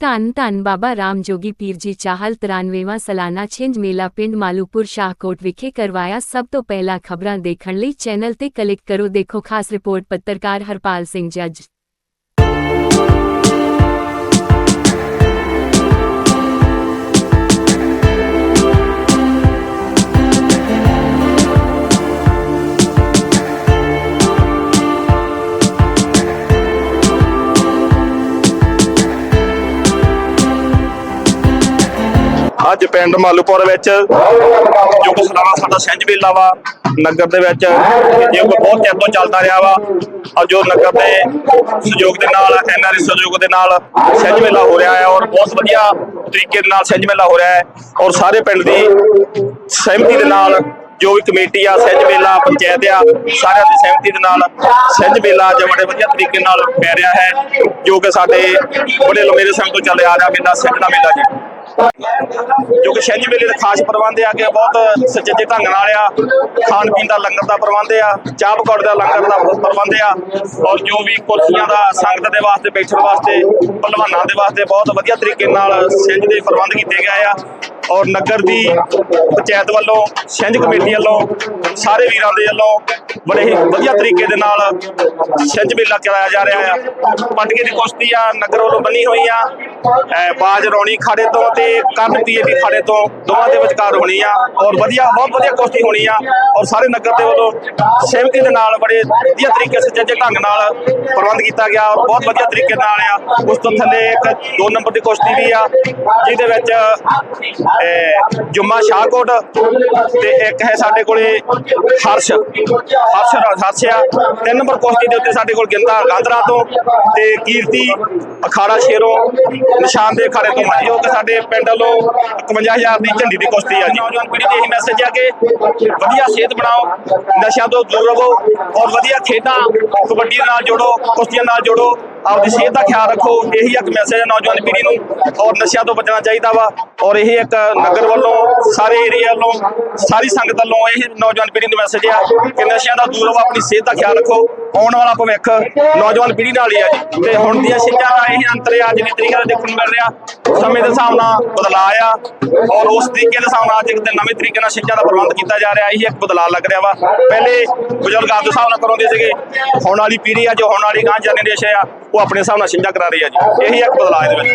ਧੰਨ ਧੰਨ ਬਾਬਾ ਰਾਮ ਜੋਗੀ ਪੀਰ ਜੀ ਚਾਹਲ 93ਵਾਂ ਸਾਲਾਨਾ ਛਿੰਝ ਮੇਲਾ ਪਿੰਡ ਮਾਲੂਪੁਰ ਸ਼ਾਹਕੋਟ ਵਿਖੇ ਕਰਵਾਇਆ ਸਭ ਤੋਂ ਪਹਿਲਾਂ ਖਬਰਾਂ ਦੇਖਣ ਲਈ ਚੈਨਲ ਤੇ ਕਲਿੱਕ ਕਰੋ ਦੇਖੋ ਖਾਸ ਰਿਪੋਰਟ ਪੱਤਰਕਾਰ ਹਰਪਾਲ ਸਿੰਘ ਜੱਜ। ਅੱਜ ਪਿੰਡ ਮਾਲੂਪੁਰ ਵਿੱਚ ਜੋ ਕਿ ਸਲਾਨਾ ਸਾਡਾ ਸਿੰਝ ਮੇਲਾ ਵਾ, ਨਗਰ ਦੇ ਵਿੱਚ, ਜੋ ਕਿ ਬਹੁਤ ਚਿਰ ਤੋਂ ਚੱਲਦਾ ਰਿਹਾ ਵਾ। ਔਰ ਜੋ ਨਗਰ ਦੇ ਸਹਿਯੋਗ ਦੇ ਨਾਲ ਐਨਆਰਆਈ ਸਹਿਯੋਗ ਦੇ ਨਾਲ ਸਿੰਝ ਮੇਲਾ ਹੋ ਰਿਹਾ ਹੈ ਔਰ ਬਹੁਤ ਵਧੀਆ ਤਰੀਕੇ ਦੇ ਨਾਲ ਸਿੰਝ ਮੇਲਾ ਹੋ ਰਿਹਾ ਹੈ। ਔਰ ਸਾਰੇ ਪਿੰਡ ਦੀ ਸਹਿਮਤੀ ਦੇ ਨਾਲ ਜੋ ਵੀ ਕਮੇਟੀ ਆ, ਸਹਿਜ ਮੇਲਾ, ਪੰਚਾਇਤ ਆ, ਸਾਰਿਆਂ ਦੀ ਸਹਿਮਤੀ ਦੇ ਨਾਲ ਸਹਿਜ ਮੇਲਾ ਅੱਜ ਬੜੇ ਵਧੀਆ ਤਰੀਕੇ ਨਾਲ ਪੈ ਰਿਹਾ ਹੈ। ਜੋ ਕਿ ਸਾਡੇ ਬੜੇ ਲੰਮੇ ਸਮੇਂ ਤੋਂ ਚੱਲ ਆ ਰਿਹਾ ਮੇਲਾ ਸਿੰਝ ਦਾ ਮੇਲਾ ਜੀ। ਜੋ ਕਿ ਸ਼ੈਲੀ ਮੇਲੇ ਦੇ ਖਾਸ ਪ੍ਰਬੰਧ ਆ ਕਿ ਬਹੁਤ ਸੁਚੱਜੇ ਢੰਗ ਨਾਲ ਆ। ਖਾਣ ਪੀਣ ਦਾ ਲੰਗਰ ਦਾ ਪ੍ਰਬੰਧ ਆ, ਚਾਹ ਪਕੌੜੇ ਦਾ ਲੰਗਰ ਦਾ ਪ੍ਰਬੰਧ ਆ। ਔਰ ਜੋ ਵੀ ਕੁਰਸੀਆਂ ਦਾ ਸੰਗਤ ਦੇ ਵਾਸਤੇ, ਬੈਠਣ ਵਾਸਤੇ, ਪਹਿਲਵਾਨਾਂ ਦੇ ਵਾਸਤੇ ਬਹੁਤ ਵਧੀਆ ਤਰੀਕੇ ਨਾਲ ਸਿੰਝ ਦੇ ਪ੍ਰਬੰਧ ਕੀਤੇ ਗਏ ਆ। ਔਰ ਨਗਰ ਦੀ ਪੰਚਾਇਤ ਵੱਲੋਂ ਛਿੰਝ ਕਮੇਟੀ ਵੱਲੋਂ, ਸਾਰੇ ਵੀਰਾਂ ਦੇ ਵੱਲੋਂ ਬੜੇ ਹੀ ਵਧੀਆ ਤਰੀਕੇ ਦੇ ਨਾਲ ਛਿੰਝ ਮੇਲਾ ਚਲਾਇਆ ਜਾ ਰਿਹਾ ਆ ਪਟਕੇ ਦੀ ਕੁਸ਼ਤੀ ਆ, ਨਗਰ ਵੱਲੋਂ ਬੰਨੀ ਹੋਈ ਆ। ਬਾਜ ਰੌਣੀ ਖਾੜੇ ਤੋਂ ਤੇ ਕਰਨ ਪੀਏ ਪੀਏਪੀ ਖਾੜੇ ਤੋਂ ਦੋਵਾਂ ਦੇ ਵਿਚਕਾਰ ਹੋਣੀ ਆ। ਔਰ ਵਧੀਆ, ਬਹੁਤ ਵਧੀਆ ਕੁਸ਼ਤੀ ਹੋਣੀ ਆ। ਔਰ ਸਾਰੇ ਨਗਰ ਦੇ ਵੱਲੋਂ ਸਹਿਮਤੀ ਦੇ ਨਾਲ ਬੜੇ ਵਧੀਆ ਤਰੀਕੇ ਸੁਚੱਜੇ ਢੰਗ ਨਾਲ ਪ੍ਰਬੰਧ ਕੀਤਾ ਗਿਆ ਔਰ ਬਹੁਤ ਵਧੀਆ ਤਰੀਕੇ ਨਾਲ ਆ। ਉਸ ਤੋਂ ਥੱਲੇ ਇੱਕ ਦੋ ਨੰਬਰ ਦੀ ਕੁਸ਼ਤੀ ਵੀ ਆ, ਜਿਹਦੇ ਵਿੱਚ ਜੁਮਾ ਸ਼ਾਹਕੋਟ ਤੇ ਇੱਕ ਹੈ ਸਾਡੇ ਕੋਲੇ ਹਰਸ਼ ਹਰਸ਼ ਹਰਸ਼ ਆ ਤਿੰਨ ਨੰਬਰ ਕੁਸ਼ਤੀ ਦੇ ਉੱਤੇ ਸਾਡੇ ਕੋਲ ਗਿੰਦਾ ਗਾਂਦਰਾ ਤੋਂ ਤੇ ਕੀਰਤੀ ਅਖਾੜਾ ਸ਼ੇਰੋਂ ਨਿਸ਼ਾਨ ਦੇ ਅਖਾੜੇ ਤੋਂ ਆ ਜੋ ਕਿ ਸਾਡੇ ਪਿੰਡ ਵੱਲੋਂ 51000 ਦੀ ਝੰਡੀ ਦੀ ਕੁਸ਼ਤੀ ਆ ਜੀ। ਨੌਜਵਾਨ ਪੀੜ੍ਹੀ ਦੇ ਇਹ ਮੈਸੇਜ ਆ ਕਿ ਵਧੀਆ ਸਿਹਤ ਬਣਾਓ, ਨਸ਼ਿਆਂ ਤੋਂ ਦੂਰ ਰਹੋ ਔਰ ਵਧੀਆ ਖੇਡਾਂ, ਕਬੱਡੀ ਨਾਲ ਜੋੜੋ, ਕੁਸ਼ਤੀਆਂ ਨਾਲ ਜੋੜੋ। ਆਪਦੀ ਸਿਹਤ ਦਾ ਖਿਆਲ ਰੱਖੋ। ਇਹੀ ਇੱਕ ਮੈਸੇਜ ਹੈ ਨੌਜਵਾਨ ਪੀੜ੍ਹੀ ਨੂੰ। ਔਰ ਨਸ਼ਿਆਂ ਤੋਂ ਬਚਣਾ ਚਾਹੀਦਾ ਵਾ। ਔਰ ਇਹ ਇੱਕ ਨਗਰ ਵੱਲੋਂ, ਸਾਰੇ ਏਰੀਆ ਵੱਲੋਂ, ਸਾਰੀ ਸੰਗਤ ਵੱਲੋਂ ਇਹ ਨੌਜਵਾਨ ਪੀੜ੍ਹੀ ਨੂੰ ਮੈਸੇਜ ਆ ਕਿ ਨਸ਼ਿਆਂ ਦਾ ਦੂਰ ਰਹੋ, ਆਪਣੀ ਸਿਹਤ ਦਾ ਖਿਆਲ ਰੱਖੋ। ਆਉਣ ਵਾਲਾ ਭਵਿੱਖ ਨੌਜਵਾਨ ਪੀੜ੍ਹੀ ਨਾਲ ਹੀ ਆ ਜੀ ਤੇ ਹੁਣ ਦੀਆਂ ਛਿੰਝਾਂ ਦਾ ਇਹ ਅੰਤਰ ਆ ਜਿਵੇਂ ਤਰੀਕੇ ਨਾਲ ਦੇਖਣ ਨੂੰ ਮਿਲ ਰਿਹਾ, ਸਮੇਂ ਦੇ ਹਿਸਾਬ ਨਾਲ ਬਦਲਾਅ ਆ ਔਰ ਉਸ ਤਰੀਕੇ ਦੇ ਹਿਸਾਬ ਨਾਲ ਅੱਜ ਇੱਕ ਨਵੇਂ ਤਰੀਕੇ ਨਾਲ ਛਿੰਝਾਂ ਦਾ ਪ੍ਰਬੰਧ ਕੀਤਾ ਜਾ ਰਿਹਾ, ਇਹ ਇੱਕ ਬਦਲਾਅ ਲੱਗ ਰਿਹਾ ਵਾ। ਪਹਿਲੇ ਬਜ਼ੁਰਗ ਆਪਦੇ ਹਿਸਾਬ ਨਾਲ ਕਰਾਉਂਦੇ ਸੀਗੇ, ਹੁਣ ਵਾਲੀ ਪੀੜ੍ਹੀ ਆ, ਜੋ ਹੁਣ ਵਾਲੀ ਗਾਂ ਜਨਰੇਸ਼ਨ ਆ, ਉਹ ਆਪਣੇ ਹਿਸਾਬ ਨਾਲ ਛਿੰਝਾਂ ਕਰਾ ਰਹੀ ਆ ਜੀ। ਇਹੀ ਇੱਕ ਬਦਲਾਅ ਇਹਦੇ ਵਿੱਚ।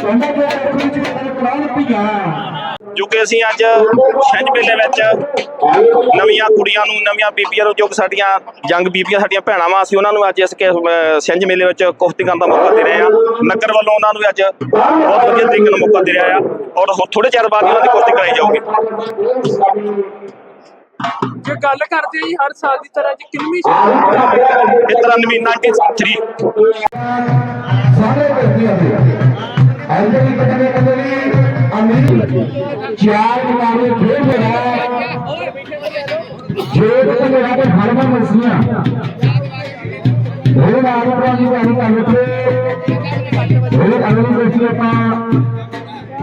ਜੋ ਕਿ ਅਸੀਂ ਅੱਜ ਛਿੰਝ ਮੇਲੇ ਵਿੱਚ ਨਵੀਆਂ ਕੁੜੀਆਂ ਨੂੰ ਨਵੀਆਂ ਬੀਬੀਆਂ ਨੂੰ ਜੋ ਕਿ ਸਾਡੀਆਂ ਯੰਗ ਬੀਬੀਆਂ ਸਾਡੀਆਂ ਭੈਣਾਂ ਵਾ ਅਸੀਂ ਉਹਨਾਂ ਨੂੰ ਅੱਜ ਇਸ ਛਿੰਝ ਮੇਲੇ ਵਿੱਚ ਕੁਸ਼ਤੀ ਕਰਨ ਦਾ ਮੌਕਾ ਦੇ ਰਹੇ ਆ ਨਗਰ ਵੱਲੋਂ ਉਹਨਾਂ ਨੂੰ ਅੱਜ ਬਹੁਤ ਵਧੀਆ ਤਰੀਕੇ ਨਾਲ ਮੌਕਾ ਦੇ ਰਿਹਾ ਆ ਔਰ ਥੋੜੇ ਚਿਰ ਬਾਅਦ ਉਹਨਾਂ ਦੀ ਕੁਸ਼ਤੀ ਕਰਾਈ ਜਾਊਗੀ। ਜੇ ਗੱਲ ਕਰਦੇ ਹਾਂ ਜੀ ਹਰ ਸਾਲ ਦੀ ਤਰ੍ਹਾਂ ਜੀ ਕਿੰਨੀ ਇਹ 93 93 ਸਾਰੇ ਵਿਅਕਤੀਆਂ ਦੇ अंजलि कटने कटने अमीर चार मुकाबले खेल रहा है जेब को लगा कर हरमा मसीहा भोले नारायण राव जी का अनुमान है भोले नारायण मसीहा का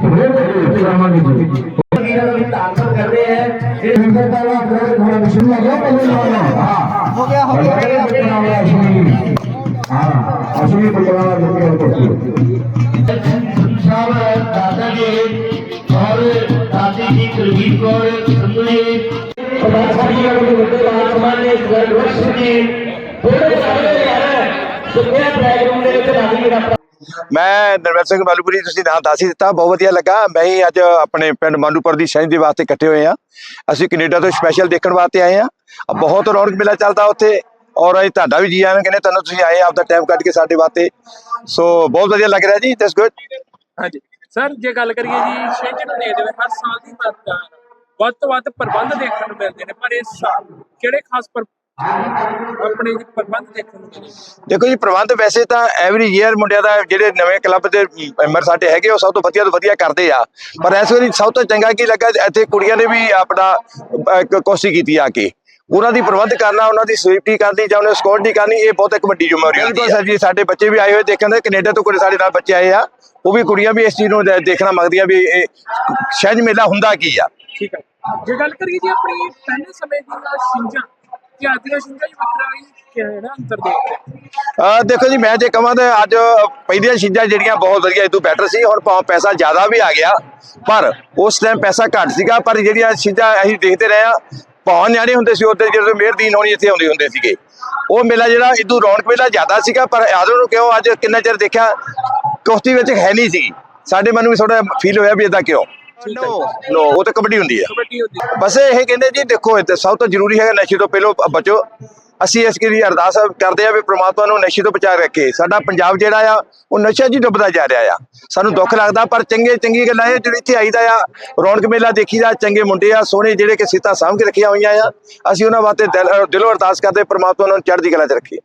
भोले रामानी जी आंसर कर रहे हैं ये हिंदू का वाला थोड़ा शुरू हो गया पहले वाला हां हो गया हो गया हां अश्विनी बलराम पदाधिकारी के मुद्दे वर्तमान ने गर्भवश ने थोड़े सारे यार सुनिया बैकग्राउंड ਦੇ ਵਿੱਚ ਰਾਜੀ ਮੇਰਾ ਮੈਂ ਨਰਵੈਲ ਸਿੰਘ ਮਾਲੂਪੁਰੀ ਤੁਸੀਂ ਨਾਂ ਦੱਸ ਹੀ ਦਿੱਤਾ ਬਹੁਤ ਵਧੀਆ ਲੱਗਾ ਮੈਂ ਹੀ ਅੱਜ ਆਪਣੇ ਪਿੰਡ ਮਾਲੂਪੁਰ ਦੀ ਸਾਈਂ ਦੇ ਵਾਸਤੇ ਇਕੱਠੇ ਹੋਏ ਆ ਅਸੀਂ ਕੈਨੇਡਾ ਤੋਂ ਸਪੈਸ਼ਲ ਦੇਖਣ ਵਾਸਤੇ ਆਏ ਆ ਬਹੁਤ ਰੌਣਕ ਮੇਲਾ ਚੱਲਦਾ ਉੱਥੇ ਔਰ ਅਸੀਂ ਤੁਹਾਡਾ ਵੀ ਜੀ ਆਇਆਂ ਕਹਿੰਦੇ ਤੁਹਾਨੂੰ ਤੁਸੀਂ ਆਏ ਆਪਦਾ ਟਾਈਮ ਕੱਢ ਕੇ ਸਾਡੇ ਵਾਸਤੇ ਸੋ ਬਹੁਤ ਵਧੀਆ ਲੱਗ ਰਿਹਾ ਜੀ ਦੈਟਸ ਗੁੱਡ ਹਾਂਜੀ ਸਰ ਜੇ ਗੱਲ ਕਰੀਏ ਜੀ ਛਿੰਝ ਨੂੰ ਦੇ ਦੇਵੇ ਹਰ ਸਾਲ ਦੀ ਤਰ੍ਹਾਂ ਵੱਧ ਤੋਂ ਵੱਧ ਪ੍ਰਬੰਧ ਦੇਖਣ ਨੂੰ ਮਿਲਦੇ ਨੇ ਪਰ ਇਸ ਸਾਲ ਕਿਹੜੇ ਖਾਸ ਪਰ ਆਪਣੇ ਜੀ ਪ੍ਰਬੰਧ ਦੇਖਣ ਨੂੰ ਦੇਖੋ ਜੀ ਪ੍ਰਬੰਧ ਵੈਸੇ ਤਾਂ ਐਵਰੀ ਈਅਰ ਮੁੰਡਿਆਂ ਦਾ ਜਿਹੜੇ ਨਵੇਂ ਕਲੱਬ ਦੇ ਮੈਂਬਰ ਸਾਡੇ ਹੈਗੇ ਉਹ ਸਭ ਤੋਂ ਵਧੀਆ ਤੋਂ ਵਧੀਆ ਕਰਦੇ ਆ। ਪਰ ਇਸ ਵਾਰੀ ਸਭ ਤੋਂ ਚੰਗਾ ਕੀ ਲੱਗਾ ਇੱਥੇ ਕੁੜੀਆਂ ਨੇ ਵੀ ਆਪਣਾ ਕੋਸ਼ਿਸ਼ ਕੀਤੀ ਆ ਕੇ। ਉਹਨਾਂ ਦੀ ਪ੍ਰਬੰਧ ਕਰਨਾ ਉਹਨਾਂ ਦੀ ਸੇਫਟੀ ਕਰਨੀ ਜਾਂ ਉਹਨਾਂ ਦੀ ਸਿਕਿਉਰਿਟੀ ਕਰਨੀ ਇਹ ਬਹੁਤ ਇੱਕ ਵੱਡੀ ਜ਼ਿੰਮੇਵਾਰੀ ਹੈ ਸਰ ਜੀ। ਸਾਡੇ ਬੱਚੇ ਵੀ ਆਏ ਹੋਏ ਦੇਖਣ ਦੇ ਕੈਨੇਡਾ ਤੋਂ ਕੋਈ ਸਾਡੇ ਨਾਲ ਬੱਚੇ ਆਏ ਆ। ਉਹ ਵੀ ਕੁੜੀਆਂ ਵੀ ਇਸ ਚੀਜ਼ ਨੂੰ ਦੇਖਣਾ ਮੰਗਦੀਆਂ ਵੀ ਇਹ ਸ਼ਹਿਜ ਮੇਲਾ ਹੁੰਦਾ ਕੀ ਆ। ਠੀਕ ਹੈ ਜੇ ਗੱਲ ਕਰੀਏ ਜੀ ਆਪਣੀ ਪਹਿਲੇ ਸਮੇਂ ਦੀਆਂ ਛਿੰਝਾਂ ਕਿ ਅੱਜ ਦੀਆਂ ਛਿੰਝਾਂ 'ਚ ਵੱਖਰਾ ਹੀ ਕਿਹੜਾ ਅੰਤਰ ਦੇਖਦੇ ਦੇਖੋ ਜੀ, ਮੈਂ ਜੇ ਕਹਾਂ ਤਾਂ ਅੱਜ ਪਹਿਲੀਆਂ ਚੀਜ਼ਾਂ ਜਿਹੜੀਆਂ ਬਹੁਤ ਵਧੀਆ, ਇਹ ਤੋਂ ਬੈਟਰ ਸੀ, ਹੁਣ ਭਾਵੇਂ ਪੈਸਾ ਜ਼ਿਆਦਾ ਵੀ ਆ ਗਿਆ, ਪਰ ਉਸ ਟਾਈਮ ਪੈਸਾ ਘੱਟ ਸੀਗਾ, ਪਰ ਜਿਹੜੀਆਂ ਚੀਜ਼ਾਂ ਅਸੀਂ ਦੇਖਦੇ ਰਹੇ ਆ ਭਾਵੇਂ ਨਿਆਣੇ ਹੁੰਦੇ ਸੀ, ਉਹਦੇ ਜਦੋਂ ਮਿਹਰਦੀਨ ਹੋਣੀ ਇੱਥੇ ਆਉਂਦੇ ਹੁੰਦੇ ਸੀਗੇ। ਉਹ ਮੇਲਾ ਜਿਹੜਾ ਇਦੋਂ ਰੌਣਕ ਮੇਲਾ ਜ਼ਿਆਦਾ ਸੀਗਾ, ਪਰ ਆਦੋਂ ਨੂੰ ਕਿਉਂ, ਅੱਜ ਕਿੰਨਾ ਚਿਰ ਦੇਖਿਆ, ਕੁਸ਼ਤੀ ਵਿੱਚ ਹੈ ਨਹੀਂ ਸੀ। ਸਾਡੇ ਮਨ ਨੂੰ ਵੀ ਥੋੜਾ ਫੀਲ ਹੋਇਆ ਵੀ ਇਦਾਂ ਕਿਉਂ। ਨੋ ਨੋ ਉਹ ਤਾਂ ਕਬੱਡੀ ਹੁੰਦੀ ਆ। ਕਬੱਡੀ ਹੁੰਦੀ ਹੈ। ਬਸ ਇਹ ਕਹਿੰਦੇ ਜੀ ਦੇਖੋ ਇਹ ਤਾਂ ਸਭ ਤੋਂ ਜ਼ਰੂਰੀ ਹੈਗਾ ਨਸ਼ੇ ਤੋਂ ਪਹਿਲਾਂ ਬਚੋ। ਅਸੀਂ ਇਸ ਲਈ ਅਰਦਾਸ ਕਰਦੇ ਆ ਵੀ ਪ੍ਰਮਾਤਮਾ ਨੂੰ ਨਸ਼ੇ ਤੋਂ ਬਚਾ ਰੱਖੇ। ਸਾਡਾ ਪੰਜਾਬ ਜਿਹੜਾ ਆ ਉਹ ਨਸ਼ਾ ਜੀ ਡੁੱਬਦਾ ਜਾ ਰਿਹਾ ਆ। ਸਾਨੂੰ ਦੁੱਖ ਲੱਗਦਾ ਪਰ ਚੰਗੇ ਚੰਗੀ ਗੱਲਾਂ ਇਹ ਜਿਹੜੇ ਇੱਥੇ ਆਈਦਾ ਆ ਰੌਣਕ ਮੇਲਾ ਦੇਖੀਦਾ ਚੰਗੇ ਮੁੰਡੇ ਆ ਸੋਹਣੇ ਜਿਹੜੇ ਕਿ ਸੀਤਾ ਸਾਂਭ ਕੇ ਰੱਖੀਆਂ ਹੋਈਆਂ ਆ। ਅਸੀਂ ਉਹਨਾਂ ਵਾਸਤੇ ਦਿਲ- ਦਿਲੋਂ ਅਰਦਾਸ ਕਰਦੇ ਪ੍ਰਮਾਤਮਾ ਨੂੰ ਚੜ੍ਹਦੀ ਕਲਾ 'ਚ ਰੱਖੇ।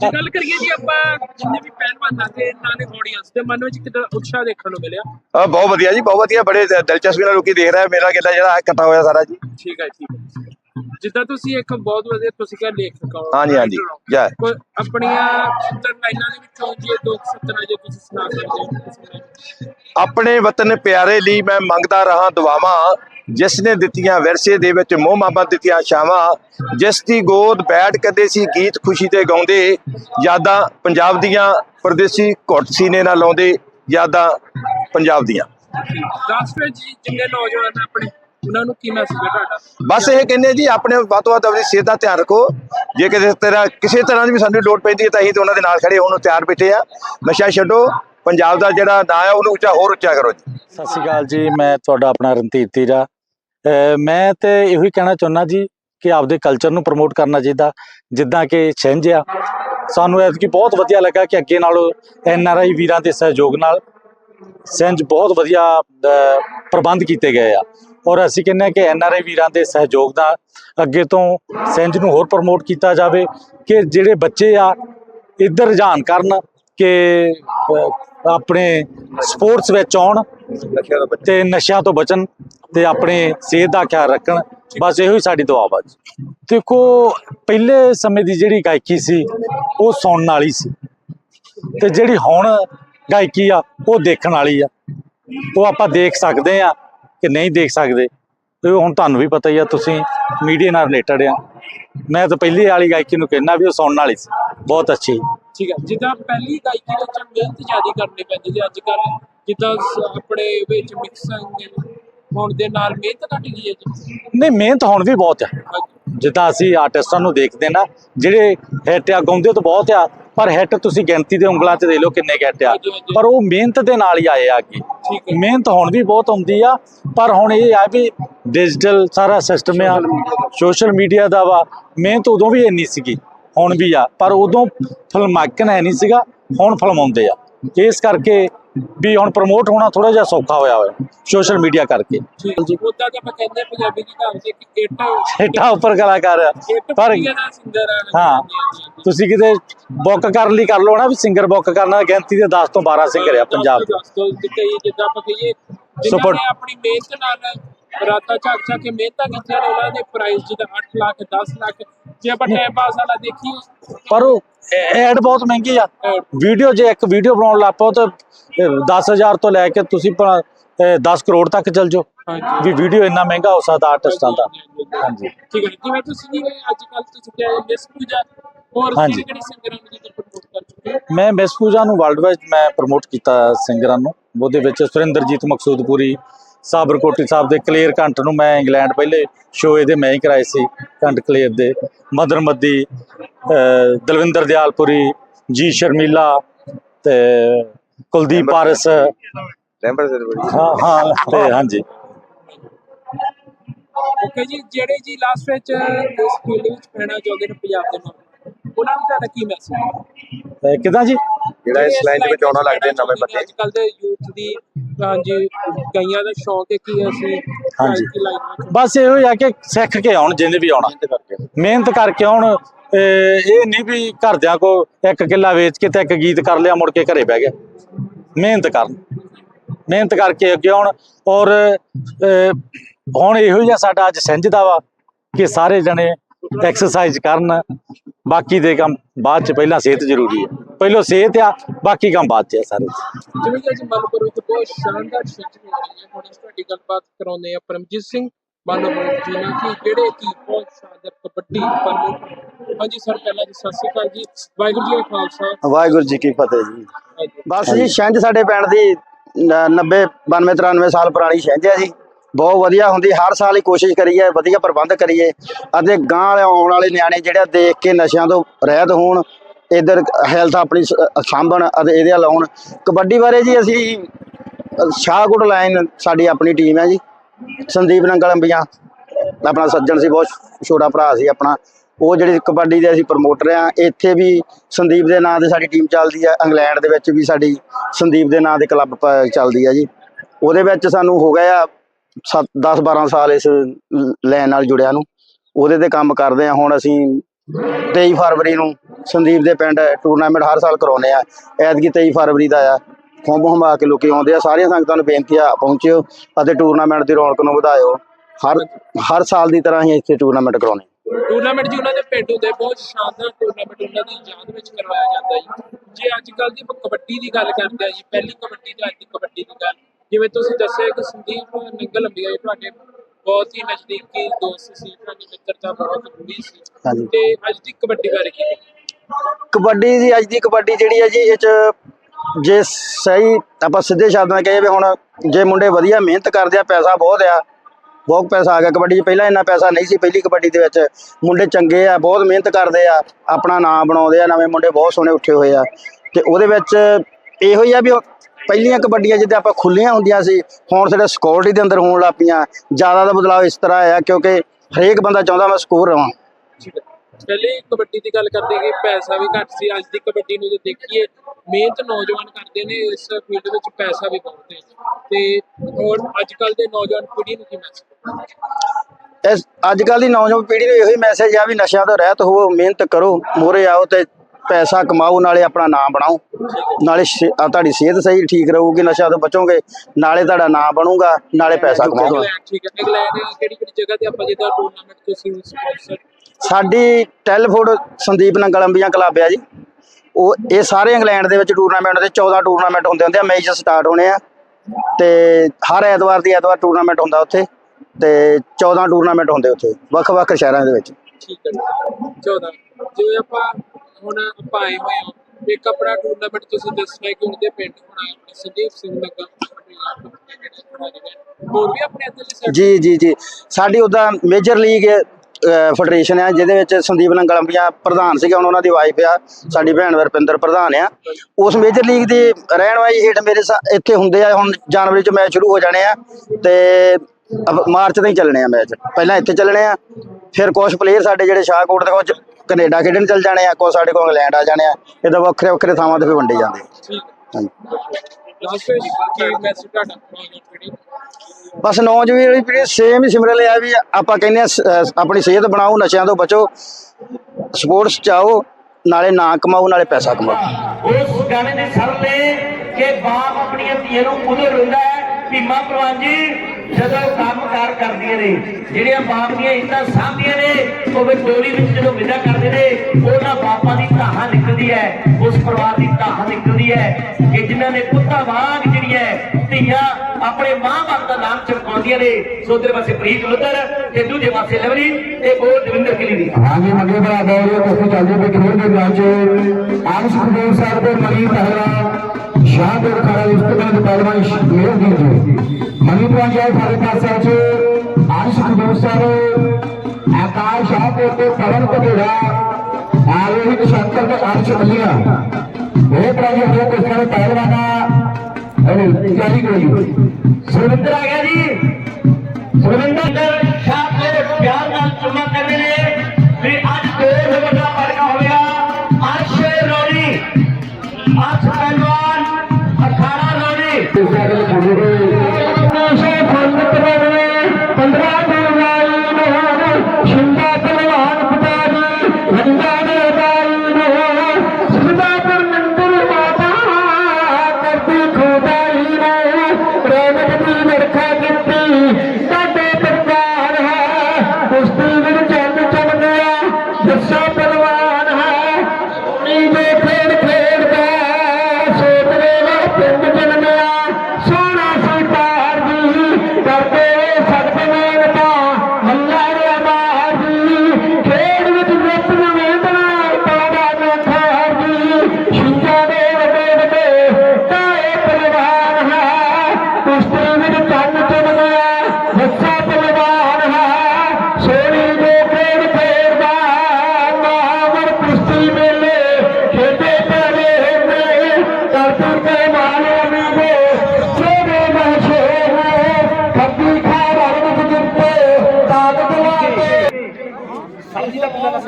ਜੇ ਗੱਲ ਕਰੀਏ ਜੀ ਆਪਾਂ ਜਿੰਨੇ ਵੀ ਪਹਿਲਵਾਨਾਂ ਤੇ ਇਹਨਾਂ ਦੇ ਆਡੀਅנס ਦੇ ਮਨ ਵਿੱਚ ਕਿਦਾਂ ਉਤਸ਼ਾਹ ਦੇਖਣ ਨੂੰ ਮਿਲਿਆ? ਬਹੁਤ ਵਧੀਆ ਜੀ ਬਹੁਤ ਵਧੀਆ ਬੜੇ ਦਿਲਚਸਪੀ ਨਾਲ ਲੋਕੀ ਦੇਖ ਰਹੇ ਮੇਰਾ ਗੱਲਾਂ ਜਿਹੜਾ ਇਕੱਠਾ ਹੋਇਆ ਸਾਰਾ ਜੀ। ਠੀਕ ਹੈ ਠੀਕ ਹੈ। ਜਿੱਦਾਂ ਤੁਸੀਂ ਇੱਕ ਬਹੁਤ ਵਧੀਆ ਤੁਸੀਂ ਕਿਹਾ ਲੇਖਕ ਹੋ ਹਾਂਜੀ, ਹਾਂਜੀ। ਜੈ। ਆਪਣੀਆਂ ਸੱਤਰ ਲਾਈਨਾਂ ਦੇ ਵਿੱਚੋਂ ਜੇ ਦੋ ਕੁ ਸੱਤਰਾਂ ਜੇ ਤੁਸੀਂ ਸੁਣਾ ਸਕਦੇ ਹੋ। ਆਪਣੇ ਵਤਨ ਪਿਆਰੇ ਲਈ ਮੈਂ ਮੰਗਦਾ ਰਹਾ ਦੁਆਵਾਂ। ਜਿਸ ਨੇ ਦਿੱਤੀਆਂ ਵਿਰਸੇ ਦੇ ਵਿੱਚ ਮੋਹ ਮੁਹੱਬਤ ਦਿੱਤੀਆਂ ਛਾਵਾਂ ਜਿਸ ਦੀ ਗੋਦ ਬੈਠ ਕਦੇ ਸੀ ਗੀਤ ਖੁਸ਼ੀ ਤੇ ਗਾਉਂਦੇ ਯਾਦਾਂ ਪੰਜਾਬ ਦੀਆਂ ਪਰਦੇਸੀ ਘੁੱਟ ਸੀਨੇ ਨਾਲ ਲਾਉਂਦੇ ਯਾਦਾਂ ਪੰਜਾਬ ਦੀਆਂ। ਲਾਸਟ ਵਿੱਚ ਜੀ ਜਿੰਨੇ ਨੌਜਵਾਨ ਆ ਆਪਣੇ ਉਹਨਾਂ ਨੂੰ ਕੀ ਮੈਸੇਜ ਹੈ ਤੁਹਾਡਾ? ਬਸ ਇਹ ਕਹਿੰਦੇ ਜੀ ਆਪਣੇ ਵੱਧ ਤੋਂ ਵੱਧ ਆਪਣੀ ਸਿਹਤ ਦਾ ਧਿਆਨ ਰੱਖੋ। ਜੇ ਕਿਸੇ ਤਰ੍ਹਾਂ ਕਿਸੇ ਤਰ੍ਹਾਂ ਦੀ ਵੀ ਸਾਨੂੰ ਲੋੜ ਪੈਂਦੀ ਹੈ ਤਾਂ ਅਸੀਂ ਤੇ ਉਹਨਾਂ ਦੇ ਨਾਲ ਖੜੇ ਹੋਣ ਨੂੰ ਤਿਆਰ ਬੈਠੇ ਆ ਨਸ਼ਾ ਛੱਡੋ ਪੰਜਾਬ ਦਾ ਜਿਹੜਾ ਨਾਂ ਹੈ, ਉਹਨੂੰ ਉੱਚਾ ਹੋਰ ਉੱਚਾ ਕਰੋ ਜੀ। ਸਤਿ ਸ਼੍ਰੀ ਅਕਾਲ ਜੀ, ਮੈਂ ਤੁਹਾਡਾ ਆਪਣਾ ਰਣਧੀਰ ਤੀਰਾ। ਮੈਂ ਤੇ ਇਹੋ ਹੀ ਕਹਿਣਾ ਚਾਹੁੰਦਾ ਜੀ ਕਿ ਆਪਦੇ ਕਲਚਰ ਨੂੰ ਪ੍ਰਮੋਟ ਕਰਨਾ ਚਾਹੀਦਾ, ਜਿੱਦਾਂ ਕਿ ਛਿੰਝ ਆ। ਸਾਨੂੰ ਐਤਕੀ ਬਹੁਤ ਵਧੀਆ ਲੱਗਾ ਕਿ ਅੱਗੇ ਨਾਲੋਂ ਐਨ ਆਰ ਆਈ ਵੀਰਾਂ ਦੇ ਸਹਿਯੋਗ ਨਾਲ ਛਿੰਝ ਬਹੁਤ ਵਧੀਆ ਪ੍ਰਬੰਧ ਕੀਤੇ ਗਏ ਆ। ਔਰ ਅਸੀਂ ਕਹਿੰਦੇ ਹਾਂ ਕਿ ਐਨ ਆਰ ਆਈ ਵੀਰਾਂ ਦੇ ਸਹਿਯੋਗ ਦਾ ਅੱਗੇ ਤੋਂ ਛਿੰਝ ਨੂੰ ਹੋਰ ਪ੍ਰਮੋਟ ਕੀਤਾ ਜਾਵੇ ਕਿ ਜਿਹੜੇ ਬੱਚੇ ਆ, ਇੱਧਰ ਰੁਝਾਨ ਕਰਨ ਕਿ ਆਪਣੇ ਸਪੋਰਟਸ ਵਿੱਚ ਆਉਣ ਤੇ ਨਸ਼ਿਆਂ ਤੋਂ ਬਚਣ ਤੇ ਆਪਣੇ ਸਿਹਤ ਦਾ ਖਿਆਲ ਰੱਖਣ। ਬਸ ਇਹੋ ਹੀ ਸਾਡੀ ਦੁਆ ਵਾ ਦੇਖੋ, ਪਹਿਲੇ ਸਮੇਂ ਦੀ ਜਿਹੜੀ ਗਾਇਕੀ ਸੀ, ਉਹ ਸੁਣਨ ਵਾਲੀ ਸੀ। ਤੇ ਜਿਹੜੀ ਹੁਣ ਗਾਇਕੀ ਆ, ਉਹ ਦੇਖਣ ਵਾਲੀ ਆ। ਉਹ ਆਪਾਂ ਦੇਖ ਸਕਦੇ ਆ ਕਿ ਨਹੀਂ ਦੇਖ ਸਕਦੇ। ਤੇ ਹੁਣ ਤੁਹਾਨੂੰ ਵੀ ਪਤਾ ਹੀ ਆ, ਤੁਸੀਂ ਮੀਡੀਆ ਨਾਲ ਰਿਲੇਟਡ ਆ। ਮੈਂ ਤਾਂ ਪਹਿਲੀ ਵਾਲੀ ਗਾਇਕੀ ਨੂੰ ਕਹਿਣਾ ਵੀ ਉਹ ਸੁਣਨ ਵਾਲੀ ਸੀ। ਬਹੁਤ ਅੱਛੀ। ਠੀਕ ਹੈ ਜਿੱਦਾਂ ਪਹਿਲੀ ਗਾਇਕੀ ਵਿੱਚ ਮਿਹਨਤ ਜ਼ਿਆਦਾ ਕਰਨੀ ਪੈਂਦੀ ਜੀ ਅੱਜ ਕੱਲ ਜਿੱਦਾਂ ਸ- ਆਪਣੇ ਵਿੱਚ ਮਿਕਸਿੰਗ ਹੋਣ ਦੇ ਨਾਲ ਮਿਹਨਤ ਘਟ ਗਈ ਹੈ ਜੀ ਨਹੀਂ ਮਿਹਨਤ ਹੁਣ ਵੀ ਬਹੁਤ ਹਾਂਜੀ। ਜਿੱਦਾਂ ਅਸੀਂ ਆਰਟਿਸਟਾਂ ਨੂੰ ਦੇਖਦੇ ਨਾ ਜਿਹੜੇ ਹਿੱਟ ਆ ਗਾਉਂਦੇ ਤਾਂ ਬਹੁਤ ਆ ਪਰ ਹਿੱਟ ਤੁਸੀਂ ਗਿਣਤੀ ਦੇ ਉਂਗਲਾਂ 'ਚ ਦੇ ਲਓ ਕਿੰਨੇ ਹਿੱਟ ਆ। ਪਰ ਉਹ ਮਿਹਨਤ ਦੇ ਨਾਲ ਹੀ ਆਏ ਆ ਅੱਗੇ ਹੈ। ਮਿਹਨਤ ਹੁਣ ਵੀ ਬਹੁਤ ਹੁੰਦੀ ਆ ਪਰ ਹੁਣ ਇਹ ਆ ਵੀ ਡਿਜੀਟਲ ਸਾਰਾ ਸਿਸਟਮ ਆ ਸੋਸ਼ਲ ਮੀਡੀਆ ਦਾ ਵਾ ਮਿਹਨਤ ਉਦੋਂ ਵੀ ਇੰਨੀ ਸੀਗੀ ਹੁਣ ਵੀ ਆ। ਪਰ ਉਦੋਂ ਫਿਲਮਾਕਨ ਹੈ ਨਹੀਂ ਸੀਗਾ ਹੁਣ ਫਿਲਮਾਉਂਦੇ ਆ। ਇਸ ਕਰਕੇ ਵੀ ਹੁਣ ਪ੍ਰਮੋਟ ਹੋਣਾ ਥੋੜਾ ਜਿਹਾ ਸੌਖਾ ਹੋਇਆ ਹੋਇਆ ਸੋਸ਼ਲ ਮੀਡੀਆ ਕਰਕੇ। ਠੀਕ ਹੈ ਜੀ ਉਦਾਂ ਤਾਂ ਆਪਾਂ ਕਹਿੰਦੇ ਆ ਪੰਜਾਬੀ ਦੀ ਕਹਾਵਤ ਹੈ ਕਿ ਏਟਾ ਹਿੱਟਾਂ ਉੱਪਰ ਕਲਾਕਾਰ ਆ। ਪਰ ਹਾਂ ਤੁਸੀਂ ਕਿਤੇ ਬੁੱਕ ਕਰਨ ਲਈ ਕਰ ਲਓ ਨਾ ਵੀ ਸਿੰਗਰ ਬੁੱਕ ਕਰਨਾ ਗਿਣਤੀ ਦੇ 10 ਤੋਂ 12 ਸਿੰਗਰ ਆ ਪੰਜਾਬ ਦੇ। ਜਿੱਤੇ ਜਿੱਦਾਂ ਆਪਾਂ ਕਹੀਏ ਜਿਨ੍ਹਾਂ Super- ਨੇ ਆਪਣੀ ਮਿਹਨਤ ਨਾਲ ਰਾਤਾਂ ਝਾਕ ਝਾਕ ਕੇ ਮਿਹਨਤਾਂ ਕੀਤੀਆਂ ਨੇ ਉਹਨਾਂ ਦੇ ਪ੍ਰਾਈਜ਼ ਜਿੱਦਾਂ 8 ਲੱਖ 10 ਲੱਖ ਜੇ ਆਪਾਂ ਟਾਈਮ ਪਾਸ ਵਾਲਾ ਦੇਖੀਏ ਪਰ ਉਹ ਐਡ ਬਹੁਤ ਮਹਿੰਗੀ ਆ। ਵੀਡੀਓ ਜੇ ਇੱਕ ਵੀਡੀਓ ਬਣਾਉਣ ਲੱਗ ਪਓ ਤਾਂ 10000 ਤੋਂ ਲੈ ਕੇ ਤੁਸੀਂ 10 ਕਰੋੜ ਤੱਕ ਚੱਲ ਜਾਓ। ਵੀ ਵੀਡੀਓ ਇੰਨਾ ਮਹਿੰਗਾ ਹੋ ਸਕਦਾ ਆਰਟਿਸਟਾਂ ਦਾ। ਹਾਂਜੀ ਠੀਕ ਹੈ ਜਿਵੇਂ ਤੁਸੀਂ ਅੱਜ ਕੱਲ ਤੁਸੀਂ ਕਿਹਾ ਮਿਸ ਪੂਜਾ ਹੋਰ। ਕਿਹੜੀ ਕਿਹੜੀ ਸਿੰਗਰਾਂ ਨੂੰ ਤੁਸੀਂ ਪ੍ਰਮੋਟ ਕਰ ਚੁੱਕੇ ਹੋ? ਮੈਂ ਮਿਸ ਪੂਜਾ ਨੂੰ ਵਰਲਡ ਵਾਈਡ ਮੈਂ ਪ੍ਰਮੋਟ ਕੀਤਾ ਸਿੰਗਰਾਂ ਨੂੰ। ਉਹਦੇ ਵਿੱਚ ਸੁਰਿੰਦਰਜੀਤ ਮਕਸੂਦਪੁਰੀ ਸਾਬਰ ਕੋਟੀ ਸਾਹਿਬ ਦੇ ਕਲੀਅਰ ਕੰਟ ਨੂੰ ਮੈਂ ਇੰਗਲੈਂਡ ਪਹਿਲੇ ਸ਼ੋਅ ਇਹਦੇ ਮੈਂ ਹੀ ਕਰਾਏ ਸੀ ਕੰਟ ਕਲੀਅਰ ਦੇ। ਮਦਰ ਮੱਦੀ ਦਲਵਿੰਦਰ ਦਿਆਲਪੁਰੀ ਜੀ ਸ਼ਰਮੀਲਾ ਤੇ ਕੁਲਦੀਪ ਪਾਰਸ। ਹਾਂ ਹਾਂ ਤੇ ਹਾਂਜੀ। ਓਕੇ ਜੀ ਜਿਹੜੇ ਜੀ ਲਾਸਟ ਵਿੱਚ ਇਸ ਫੀਲਡ ਵਿੱਚ ਪੈਣਾ ਚਾਹੁੰਦੇ ਨੇ ਪੰਜਾਬ ਦੇ ਨੌਜਵਾਨ ਉਹਨਾਂ ਨੂੰ ਤੁਹਾਡਾ ਕੀ ਮੈਸੇਜ ਹੈ? ਅਹ ਕਿੱਦਾਂ ਜੀ? ਜਿਹੜਾ ਇਸ ਲਾਈਨ ਦੇ ਵਿੱਚ ਆਉਣਾ ਲੱਗਦੇ ਨਵੇਂ ਬੰਦੇ। ਅੱਜ ਕੱਲ ਦੇ ਯੂਥ ਦੀ ਹਾਂਜੀ ਗਾਈਆਂ ਦਾ ਸ਼ੌਂਕ ਹੈ ਕਿ ਅਸੀਂ ਹਾਂਜੀ। ਲਾਈਨ ਵਿੱਚ ਬਸ ਇਹੋ ਹੀ ਆ ਕਿ ਸਿੱਖ ਕੇ ਆਉਣ ਜਿਹਨੇ ਵੀ ਆਉਣਾ। ਮਿਹਨਤ ਕਰਕੇ ਆਉਣ। ਅਹ ਇਹ ਨਹੀਂ ਵੀ ਘਰਦਿਆਂ ਕੋ ਇੱਕ ਕਿੱਲਾ ਵੇਚ ਕੇ ਤੇ ਇੱਕ ਗੀਤ ਕਰ ਲਿਆ ਮੁੜ ਕੇ ਘਰੇ ਬਹਿ ਗਿਆ। ਮਿਹਨਤ ਕਰਨ। ਮਿਹਨਤ ਕਰਕੇ ਅੱਗੇ ਆਉਣ। ਔਰ ਅਹ, ਹੁਣ ਇਹੋ ਹੀ ਆ ਸਾਡਾ ਅੱਜ ਸਿੰਝਦਾ ਵਾ ਕਿ ਸਾਰੇ ਜਣੇ ਐਕਸਰਸਾਈਜ਼ ਕਰਨ। ਬਾਕੀ ਦੇ ਕੰਮ ਬਾਅਦ ਚ ਪਹਿਲਾਂ ਸਿਹਤ ਜ਼ਰੂਰੀ ਹੈ। ਪਹਿਲਾਂ ਸਿਹਤ ਆ ਬਾਕੀ ਕੰਮ ਬਾਅਦ ਚ ਆ ਸਾਰੇ। ਜਿਵੇਂ ਕਿ ਅੱਜ ਮਨਪੁਰ ਵਿੱਚ ਬਹੁਤ ਸ਼ਾਨਦਾਰ ਸੱਚ ਹੋ ਰਹੀ। ਹੈ ਹੁਣ ਇਸ ਤੁਹਾਡੀ ਗੱਲਬਾਤ ਕਰਾਉਂਦੇ ਆ ਪਰਮਜੀਤ ਸਿੰਘ। ਮਾਨਵ ਜੀ ਨਾਲ ਕਿ ਜਿਹੜੇ ਕਿ ਬਹੁਤ ਸ਼ਾਨਦਾਰ ਕਬੱਡੀ ਪ੍ਰਮੁੱਖ ਹਾਂਜੀ ਸਰ ਪਹਿਲਾਂ ਜੀ ਸਤਿ ਸ਼੍ਰੀ ਅਕਾਲ ਜੀ। ਵਾਹਿਗੁਰੂ ਜੀ ਕਾ ਖਾਲਸਾ। ਵਾਹਿਗੁਰੂ ਜੀ ਕੀ ਫਤਿਹ ਜੀ। ਬਸ ਜੀ ਛਿੰਝ ਸਾਡੇ ਪਿੰਡ ਦੀ 90 92 93 ਸਾਲ ਪੁਰਾਣੀ ਛਿੰਝ ਹੈ ਜੀ। ਬਹੁਤ ਵਧੀਆ ਹੁੰਦੀ ਹਰ ਸਾਲ ਹੀ ਕੋਸ਼ਿਸ਼ ਕਰੀਏ ਵਧੀਆ ਪ੍ਰਬੰਧ ਕਰੀਏ। ਅਤੇ ਗਾਂ ਵਾਲੇ ਆਉਣ ਵਾਲੇ ਨਿਆਣੇ ਜਿਹੜੇ ਦੇਖ ਕੇ ਨਸ਼ਿਆਂ ਤੋਂ ਰਹਿਤ ਹੋਣ ਇਧਰ ਹੈਲਥ ਆਪਣੀ ਸ- ਸਾਂਭਣ ਅਤੇ ਇਹਦੇ ਲਾਉਣ ਕਬੱਡੀ ਬਾਰੇ ਜੀ ਅਸੀਂ ਅ, ਸ਼ਾਹਕੋਟ ਲਾਈਨ ਸਾਡੀ ਆਪਣੀ ਟੀਮ ਹੈ ਜੀ। ਸੰਦੀਪ ਨੰਗਲ ਅੰਬੀਆਂ ਆਪਣਾ ਸੱਜਣ ਸੀ ਬਹੁਤ ਛੋਟਾ ਭਰਾ ਸੀ ਆਪਣਾ। ਉਹ ਜਿਹੜੀ ਕਬੱਡੀ ਦੇ ਅਸੀਂ ਪ੍ਰਮੋਟਰ ਆ ਇੱਥੇ ਵੀ ਸੰਦੀਪ ਦੇ ਨਾਂ ਤੇ ਸਾਡੀ ਟੀਮ ਚੱਲਦੀ ਆ ਇੰਗਲੈਂਡ ਦੇ ਵਿੱਚ ਵੀ ਸਾਡੀ ਸੰਦੀਪ ਦੇ ਨਾਂ ਦੇ ਕਲੱਬ ਪ- ਚੱਲਦੀ ਆ ਜੀ। ਉਹਦੇ ਵਿੱਚ ਸਾਨੂੰ ਹੋ ਗਿਆ ਆ 10 12 ਸਾਲ ਇਸ ਲਾਈਨ ਨਾਲ ਜੁੜਿਆ ਨੂੰ। ਉਹਦੇ ਤੇ ਕੰਮ ਕਰਦੇ ਆ। ਹੁਣ ਅਸੀਂ 23 ਫਰਵਰੀ ਨੂੰ ਸੰਦੀਪ ਦੇ ਪਿੰਡ ਟੂਰਨਾਮੈਂਟ ਹਰ ਸਾਲ ਕਰਾਉਂਦੇ ਆ। ਐਤਕੀ 23 ਫਰਵਰੀ ਦਾ ਆ। ਖੁੰਬ ਹਮਾ ਕੇ ਲੋਕੀ ਆਉਂਦੇ ਆ। ਸਾਰੀਆਂ ਸੰਗਤਾਂ ਨੂੰ ਬੇਨਤੀ ਆ, ਪਹੁੰਚਿਓ ਅਤੇ ਟੂਰਨਾਮੈਂਟ ਦੀ ਰੌਣਕ ਨੂੰ ਵਧਾਇਓ। ਹਰ ਹਰ ਸਾਲ ਦੀ ਤਰ੍ਹਾਂ ਹੀ ਇੱਥੇ ਟੂਰਨਾਮੈਂਟ ਕਰਾਉਂਦੇ ਟੂਰਨਾਮੈਂਟ ਜੀ ਉਹਨਾਂ ਦੇ ਪਿੰਡ ਹੁੰਦੇ ਬਹੁਤ ਸ਼ਾਨਦਾਰ ਟੂਰਨਾਮੈਂਟ ਉਹਨਾਂ ਦੀ ਯਾਦ ਵਿੱਚ ਕਰਵਾਇਆ ਜਾਂਦਾ ਜੀ। ਜੇ ਅੱਜ ਕੱਲ ਦੀ ਕਬੱਡੀ ਦੀ ਗੱਲ ਕਰਦੇ ਆ ਜੀ, ਪਹਿਲੀ ਕਬੱਡੀ ਤੇ ਅੱਜ ਦੀ ਕਬੱਡੀ ਦੀ ਗੱਲ। ਜਿਵੇਂ ਤੁਸੀਂ ਦੱਸਿਆ ਕਿ ਸੰਦੀਪ ਨਿੰਗਲ ਅੰਬੀਆ ਜੀ ਤੁਹਾਡੇ ਬਹੁਤ ਹੀ ਨਜ਼ਦੀਕੀ ਦੋਸਤ ਸੀ ਤੁਹਾਡੀ ਮਿੱਤਰਤਾ ਬਹੁਤ ਗੂੜੀ ਸੀ। ਹਾਂਜੀ। ਤੇ ਅੱਜ ਦੀ ਕਬੱਡੀ ਬਾਰੇ ਕੀ ਕਬੱਡੀ ਦੀ ਅੱਜ ਦੀ ਕਬੱਡੀ ਜਿਹੜੀ ਹੈ ਜੀ ਇਹ ਚ ਜੇ ਸਹੀ ਆਪਾਂ ਸਿੱਧੇ ਸ਼ਬਦਾਂ ਨਾਲ ਕਹੀਏ ਵੀ ਹੁਣ ਜੇ ਮੁੰਡੇ ਵਧੀਆ ਮਿਹਨਤ ਕਰਦੇ ਆ ਪੈਸਾ ਬਹੁਤ ਆ ਬਹੁਤ ਪੈਸਾ ਆ ਗਿਆ ਕਬੱਡੀ 'ਚ ਪਹਿਲਾਂ ਇੰਨਾ ਪੈਸਾ ਨਹੀਂ ਸੀ ਪਹਿਲੀ ਕਬੱਡੀ ਦੇ ਵਿੱਚ। ਮੁੰਡੇ ਚੰਗੇ ਆ ਬਹੁਤ ਮਿਹਨਤ ਕਰਦੇ ਆ ਆਪਣਾ ਨਾਮ ਬਣਾਉਂਦੇ ਆ ਨਵੇਂ ਮੁੰਡੇ ਬਹੁਤ ਸੋਹਣੇ ਉੱਠੇ ਹੋਏ ਆ। ਤੇ ਉਹਦੇ ਵਿੱਚ ਇਹੋ ਹੀ ਆ ਵੀ ਉਹ ਪਹਿਲੀਆਂ ਕਬੱਡੀਆਂ ਜਿੱਦਾਂ ਆਪਾਂ ਖੁੱਲੀਆਂ ਹੁੰਦੀਆਂ ਸੀ ਹੁਣ ਸਾਡੇ ਸਿਕਿਉਰਿਟੀ ਦੇ ਅੰਦਰ ਹੋਣ ਲੱਗ ਪਈਆਂ। ਜ਼ਿਆਦਾ ਦਾ ਬਦਲਾਅ ਇਸ ਤਰ੍ਹਾਂ ਆਇਆ ਕਿਉਂਕਿ ਹਰੇਕ ਬੰਦਾ ਚਾਹੁੰਦਾ ਮੈਂ ਸਕੋਰ ਰਵਾਂ। ਪਹਿਲੇ ਕਬੱਡੀ ਦੀ ਗੱਲ ਕਰਦੇ ਕਿ ਪੈਸਾ ਵੀ ਘੱਟ ਸੀ ਅੱਜ ਦੀ ਕਬੱਡੀ ਨੂੰ ਜੇ ਦੇਖੀਏ ਮਿਹਨਤ ਨੌਜਵਾਨ ਕਰਦੇ ਨੇ ਇਸ ਫੀਲਡ ਵਿੱਚ ਪੈਸਾ ਵੀ ਬਹੁਤ ਹੈ। ਤੇ ਹੋਰ ਅੱਜ ਕੱਲ ਦੇ ਨੌਜਵਾਨ ਪੀੜ੍ਹੀ ਨੂੰ ਕੀ ਮੈਸੇਜ ਇਸ ਅੱਜ ਕੱਲ ਦੀ ਨੌਜਵਾਨ ਪੀੜ੍ਹੀ ਨੂੰ ਇਹੋ ਹੀ ਮੈਸੇਜ ਆ ਵੀ ਨਸ਼ਿਆਂ ਤੋਂ ਰਹਿਤ ਹੋਵੋ ਮਿਹਨਤ ਕਰੋ ਮੋਰੇ ਆਓ ਤੇ ਪੈਸਾ ਕਮਾਓ ਨਾਲੇ ਆਪਣਾ ਨਾਮ ਬਣਾਓ। ਨਾਲੇ ਤੁਹਾਡੀ ਸਿਹਤ ਸਹੀ ਠੀਕ ਰਹੂਗੀ ਨਸ਼ਿਆਂ ਤੋਂ ਬਚੋਗੇ ਨਾਲੇ ਤੁਹਾਡਾ ਨਾਮ ਬਣੂਗਾ ਨਾਲੇ ਪੈਸਾ ਕਮਾਓਗੇ। ਇੰਗਲੈਂਡ ਠੀਕ ਹੈ ਇੰਗਲੈਂਡ ਕਿਹੜੀ ਕਿਹੜੀ ਜਗ੍ਹਾ ਤੇ ਆਪਾਂ ਜਿਹਦਾ ਟੂਰਨਾਮੈਂਟ ਤੁਸੀਂ ਸਪਾਂਸਰ ਸਾਡੀ ਟੈਲੀਫੋਰਡ ਸੰਦੀਪ ਨੰਗਲ ਅੰਬੀਆਂ ਕਲੱਬ ਆ ਜੀ। ਉਹ ਇਹ ਸਾਰੇ ਇੰਗਲੈਂਡ ਦੇ ਵਿੱਚ ਟੂਰਨਾਮੈਂਟ ਦੇ 14 ਟੂਰਨਾਮੈਂਟ ਹੁੰਦੇ ਹੁੰਦੇ ਆ ਮੈਚ ਸਟਾਰਟ ਹੋਣੇ ਆ। ਤੇ ਹਰ ਐਤਵਾਰ ਦੀ ਐਤਵਾਰ ਟੂਰਨਾਮੈਂਟ ਹੁੰਦਾ ਉੱਥੇ ਤੇ 14 ਟੂਰਨਾਮੈਂਟ ਹੁੰਦੇ ਉੱਥੇ ਵੱਖ-ਵੱਖ ਸ਼ਹਿਰਾਂ ਦੇ ਵਿੱਚ। ਠੀਕ ਹੈ 14 ਜਿਵੇਂ ਆਪਾਂ ਹੁਣ ਆਪਾਂ ਆਏ ਹੋਏ ਹਾਂ। ਇੱਕ ਆਪਣਾ ਟੂਰਨਾਮੈਂਟ ਤੁਸੀਂ ਦੱਸਣਾ ਕਿ ਉਹਦੇ ਪਿੰਡ ਹੋਣਾ ਹੈ। ਸੰਦੀਪ ਸਿੰਘ ਨਗਰ ਹੋਰ ਵੀ ਆਪਣੇ ਇੱਥੇ ਜੀ ਜੀ ਜੀ। ਸਾਡੀ ਉਹਦਾ ਮੇਜਰ ਲੀਗ ਫੈਡਰੇਸ਼ਨ ਹੈ, ਜਿਹਦੇ ਵਿੱਚ ਸੰਦੀਪ ਨੰਗਲੰਬੀਆਂ ਪ੍ਰਧਾਨ ਸੀਗਾ। ਹੁਣ ਉਹਨਾਂ ਦੀ ਵਾਈਫ ਆ। ਸਾਡੀ ਭੈਣ ਵਰਪਿੰਦਰ ਪ੍ਰਧਾਨ ਆ। ਉਸ ਮੇਜਰ ਲੀਗ ਦੀ ਰਹਿਣ ਵਾਲੀ ਹੇਠ ਮੇਰੇ ਇੱਥੇ ਹੁੰਦੇ ਆ। ਹੁਣ ਜਨਵਰੀ ਚ ਮੈਚ ਸ਼ੁਰੂ ਹੋ ਜਾਣੇ ਆ। ਤੇ ਮਾਰਚ ਤੋਂ ਹੀ ਚੱਲਣੇ ਆ ਮੈਚ ਪਹਿਲਾਂ ਇੱਥੇ ਚੱਲਣੇ ਆ। ਫਿਰ ਕੁਝ ਪਲੇਅਰ ਸਾਡੇ ਜਿਹੜੇ ਸ਼ਾਹਕੋਟ ਦੇ ਕੁਝ ਕੈਨੇਡਾ ਖੇਡਣ ਚੱਲ ਜਾਣੇ ਆ ਕੁਝ ਸਾਡੇ ਕੋਲ ਇੰਗਲੈਂਡ ਆ ਜਾਣੇ ਆ ਇਹਦਾ ਵੱਖਰੇ ਵੱਖਰੇ ਥਾਵਾਂ ਤੇ ਫਿਰ ਵੰਡੇ ਜਾਂਦੇ। ਠੀਕ ਹਾਂਜੀ ਲਾਸਟ ਕੀ ਮੈਸੇਜ ਤੁਹਾਡਾ? ਬਸ ਨੌਜਵਾਨ ਸੇਮ ਹੀ ਸਿਮਰਨ ਲਿਆ ਵੀ ਆਪਾਂ ਕਹਿੰਦੇ ਆ ਆਪਣੀ ਸਿਹਤ ਬਣਾਓ ਨਸ਼ਿਆਂ ਤੋਂ ਬਚੋ ਸਪੋਰਟਸ ਚਾਓ ਨਾਲੇ ਨਾਂ ਕਮਾਓ ਨਾਲੇ ਪੈਸਾ ਕਮਾਓ ਉਸ ਗਾਣੇ ਦੇ ਸਰ ਤੇ ਕਿ ਬਾਪ ਆਪਣੀਆਂ ਧੀਆਂ ਨੂੰ ਉਦੋਂ ਰੋਂਦਾ ਹੈ ਭੀਮਾ ਪ੍ਰਵਾਨ ਜੀ ਜਦੋਂ ਕੰਮਕਾਰ ਕਰਦੀਆਂ ਨੇ, ਜਿਹੜੀਆਂ ਬਾਪ ਦੀਆਂ ਇੱਟਾਂ ਨੇ, ਉਹ ਵਿਚੋਲੀ ਵਿੱਚ ਜਦੋਂ ਵਿਦਾ ਕਰਦੇ ਨੇ, ਉਹਨਾਂ ਬਾਪਾਂ ਦੀ ਧਾਹਾਂ ਨਿਕਲਦੀ ਹੈ ਉਸ ਪਰਿਵਾਰ ਦੀ ਧਾਹਾਂ ਨਿਕਲਦੀ ਹੈ ਕਿ ਜਿਨ੍ਹਾਂ ਨੇ ਪੁੱਤਾਂ ਵਾਂਗ ਜਿਹੜੀ ਹੈ ਧੀਆਂ ਆਪਣੇ ਮਾਂ-ਬਾਪ ਦਾ ਨਾਮ ਚਮਕਾਉਂਦੀਆਂ ਨੇ। ਸੋਦਰ ਪਾਸੇ ਪ੍ਰੀਤ ਲੁੱਧਰ ਤੇ ਦੂਜੇ ਪਾਸੇ ਲਵਰੀ ਇਹ ਬੋਲ ਦਵਿੰਦਰ ਕਿਲੀ ਦੀ ਹਾਂਜੀ, ਮੱਗੇ ਭਰਾ ਗੌਰੀ ਤੁਸੀਂ ਚੱਲਦੇ ਪਏ ਖੇਡ ਦੇ ਗਰਾਊਂਡ 'ਚ। ਆਮ ਸੁਖਦੇਵ ਸਾਹਿਬ ਦੇ ਮਰੀ ਪਹਿਲਾ ਸ਼ਾਹਪੁਰ ਖਾਰਾ ਉਸ ਤੋਂ ਬਾਅਦ ਪਹਿਲਵਾਨ ਮੇਰ ਦੀ ਜੀ ਮਨੀਪੁਰਾਂ ਜਾਏ ਸਾਡੇ ਪਾਸੇ ਚ ਆਸ਼ਿਕ ਦੋਸਤਾਰ ਆਕਾਸ਼ ਆਪੋ ਤੇ ਪਵਨ ਕੋੜਾ ਆਰੋਹਿਤ ਸ਼ੰਕਰ ਦੇ ਆਰਸ਼ ਬੱਲੀਆਂ ਉਹ ਪ੍ਰਾਜੀ ਹੋ ਕੇ ਸਾਰੇ ਪਹਿਲਵਾਨਾ ਅਰੇ ਤਿਆਰੀ ਕਰੀ ਸੁਰਿੰਦਰ ਆ ਗਿਆ ਜੀ। ਸੁਰਿੰਦਰ ਸ਼ਾਹਪੁਰ ਪਿਆਰ ਨਾਲ ਚੁੰਮਾ ਕਰਨ ਲਈ ਵੀ ਅੱਜ ਬਹੁਤ ਵੱਡਾ ਪੜਕਾ ਹੋਇਆ। ਅਰਸ਼ ਰੋਣੀ ਅੱਜ ਪਹਿਲਵਾਨ। ਰੋੜੀ ਨਸ਼ੇ ਫੁੱਲ ਤਰਵੇ ਪੰਦਰਾਂ ਦਿਨ ਲਾਈ ਨੂੰ ਸ਼ਿੰਦਾ ਪਹਿਲਵਾਨ ਪਟਾਰੀ ਰੰਗਾ ਦੇ ਦਾਈ ਨੂੰ ਸੁਖਦਾਪੁਰ ਮੰਦਰ ਮਾਤਾ ਕਰਦੀ ਖੋਦਾਈ ਨੂੰ ਪ੍ਰੇਮਤ ਦੀ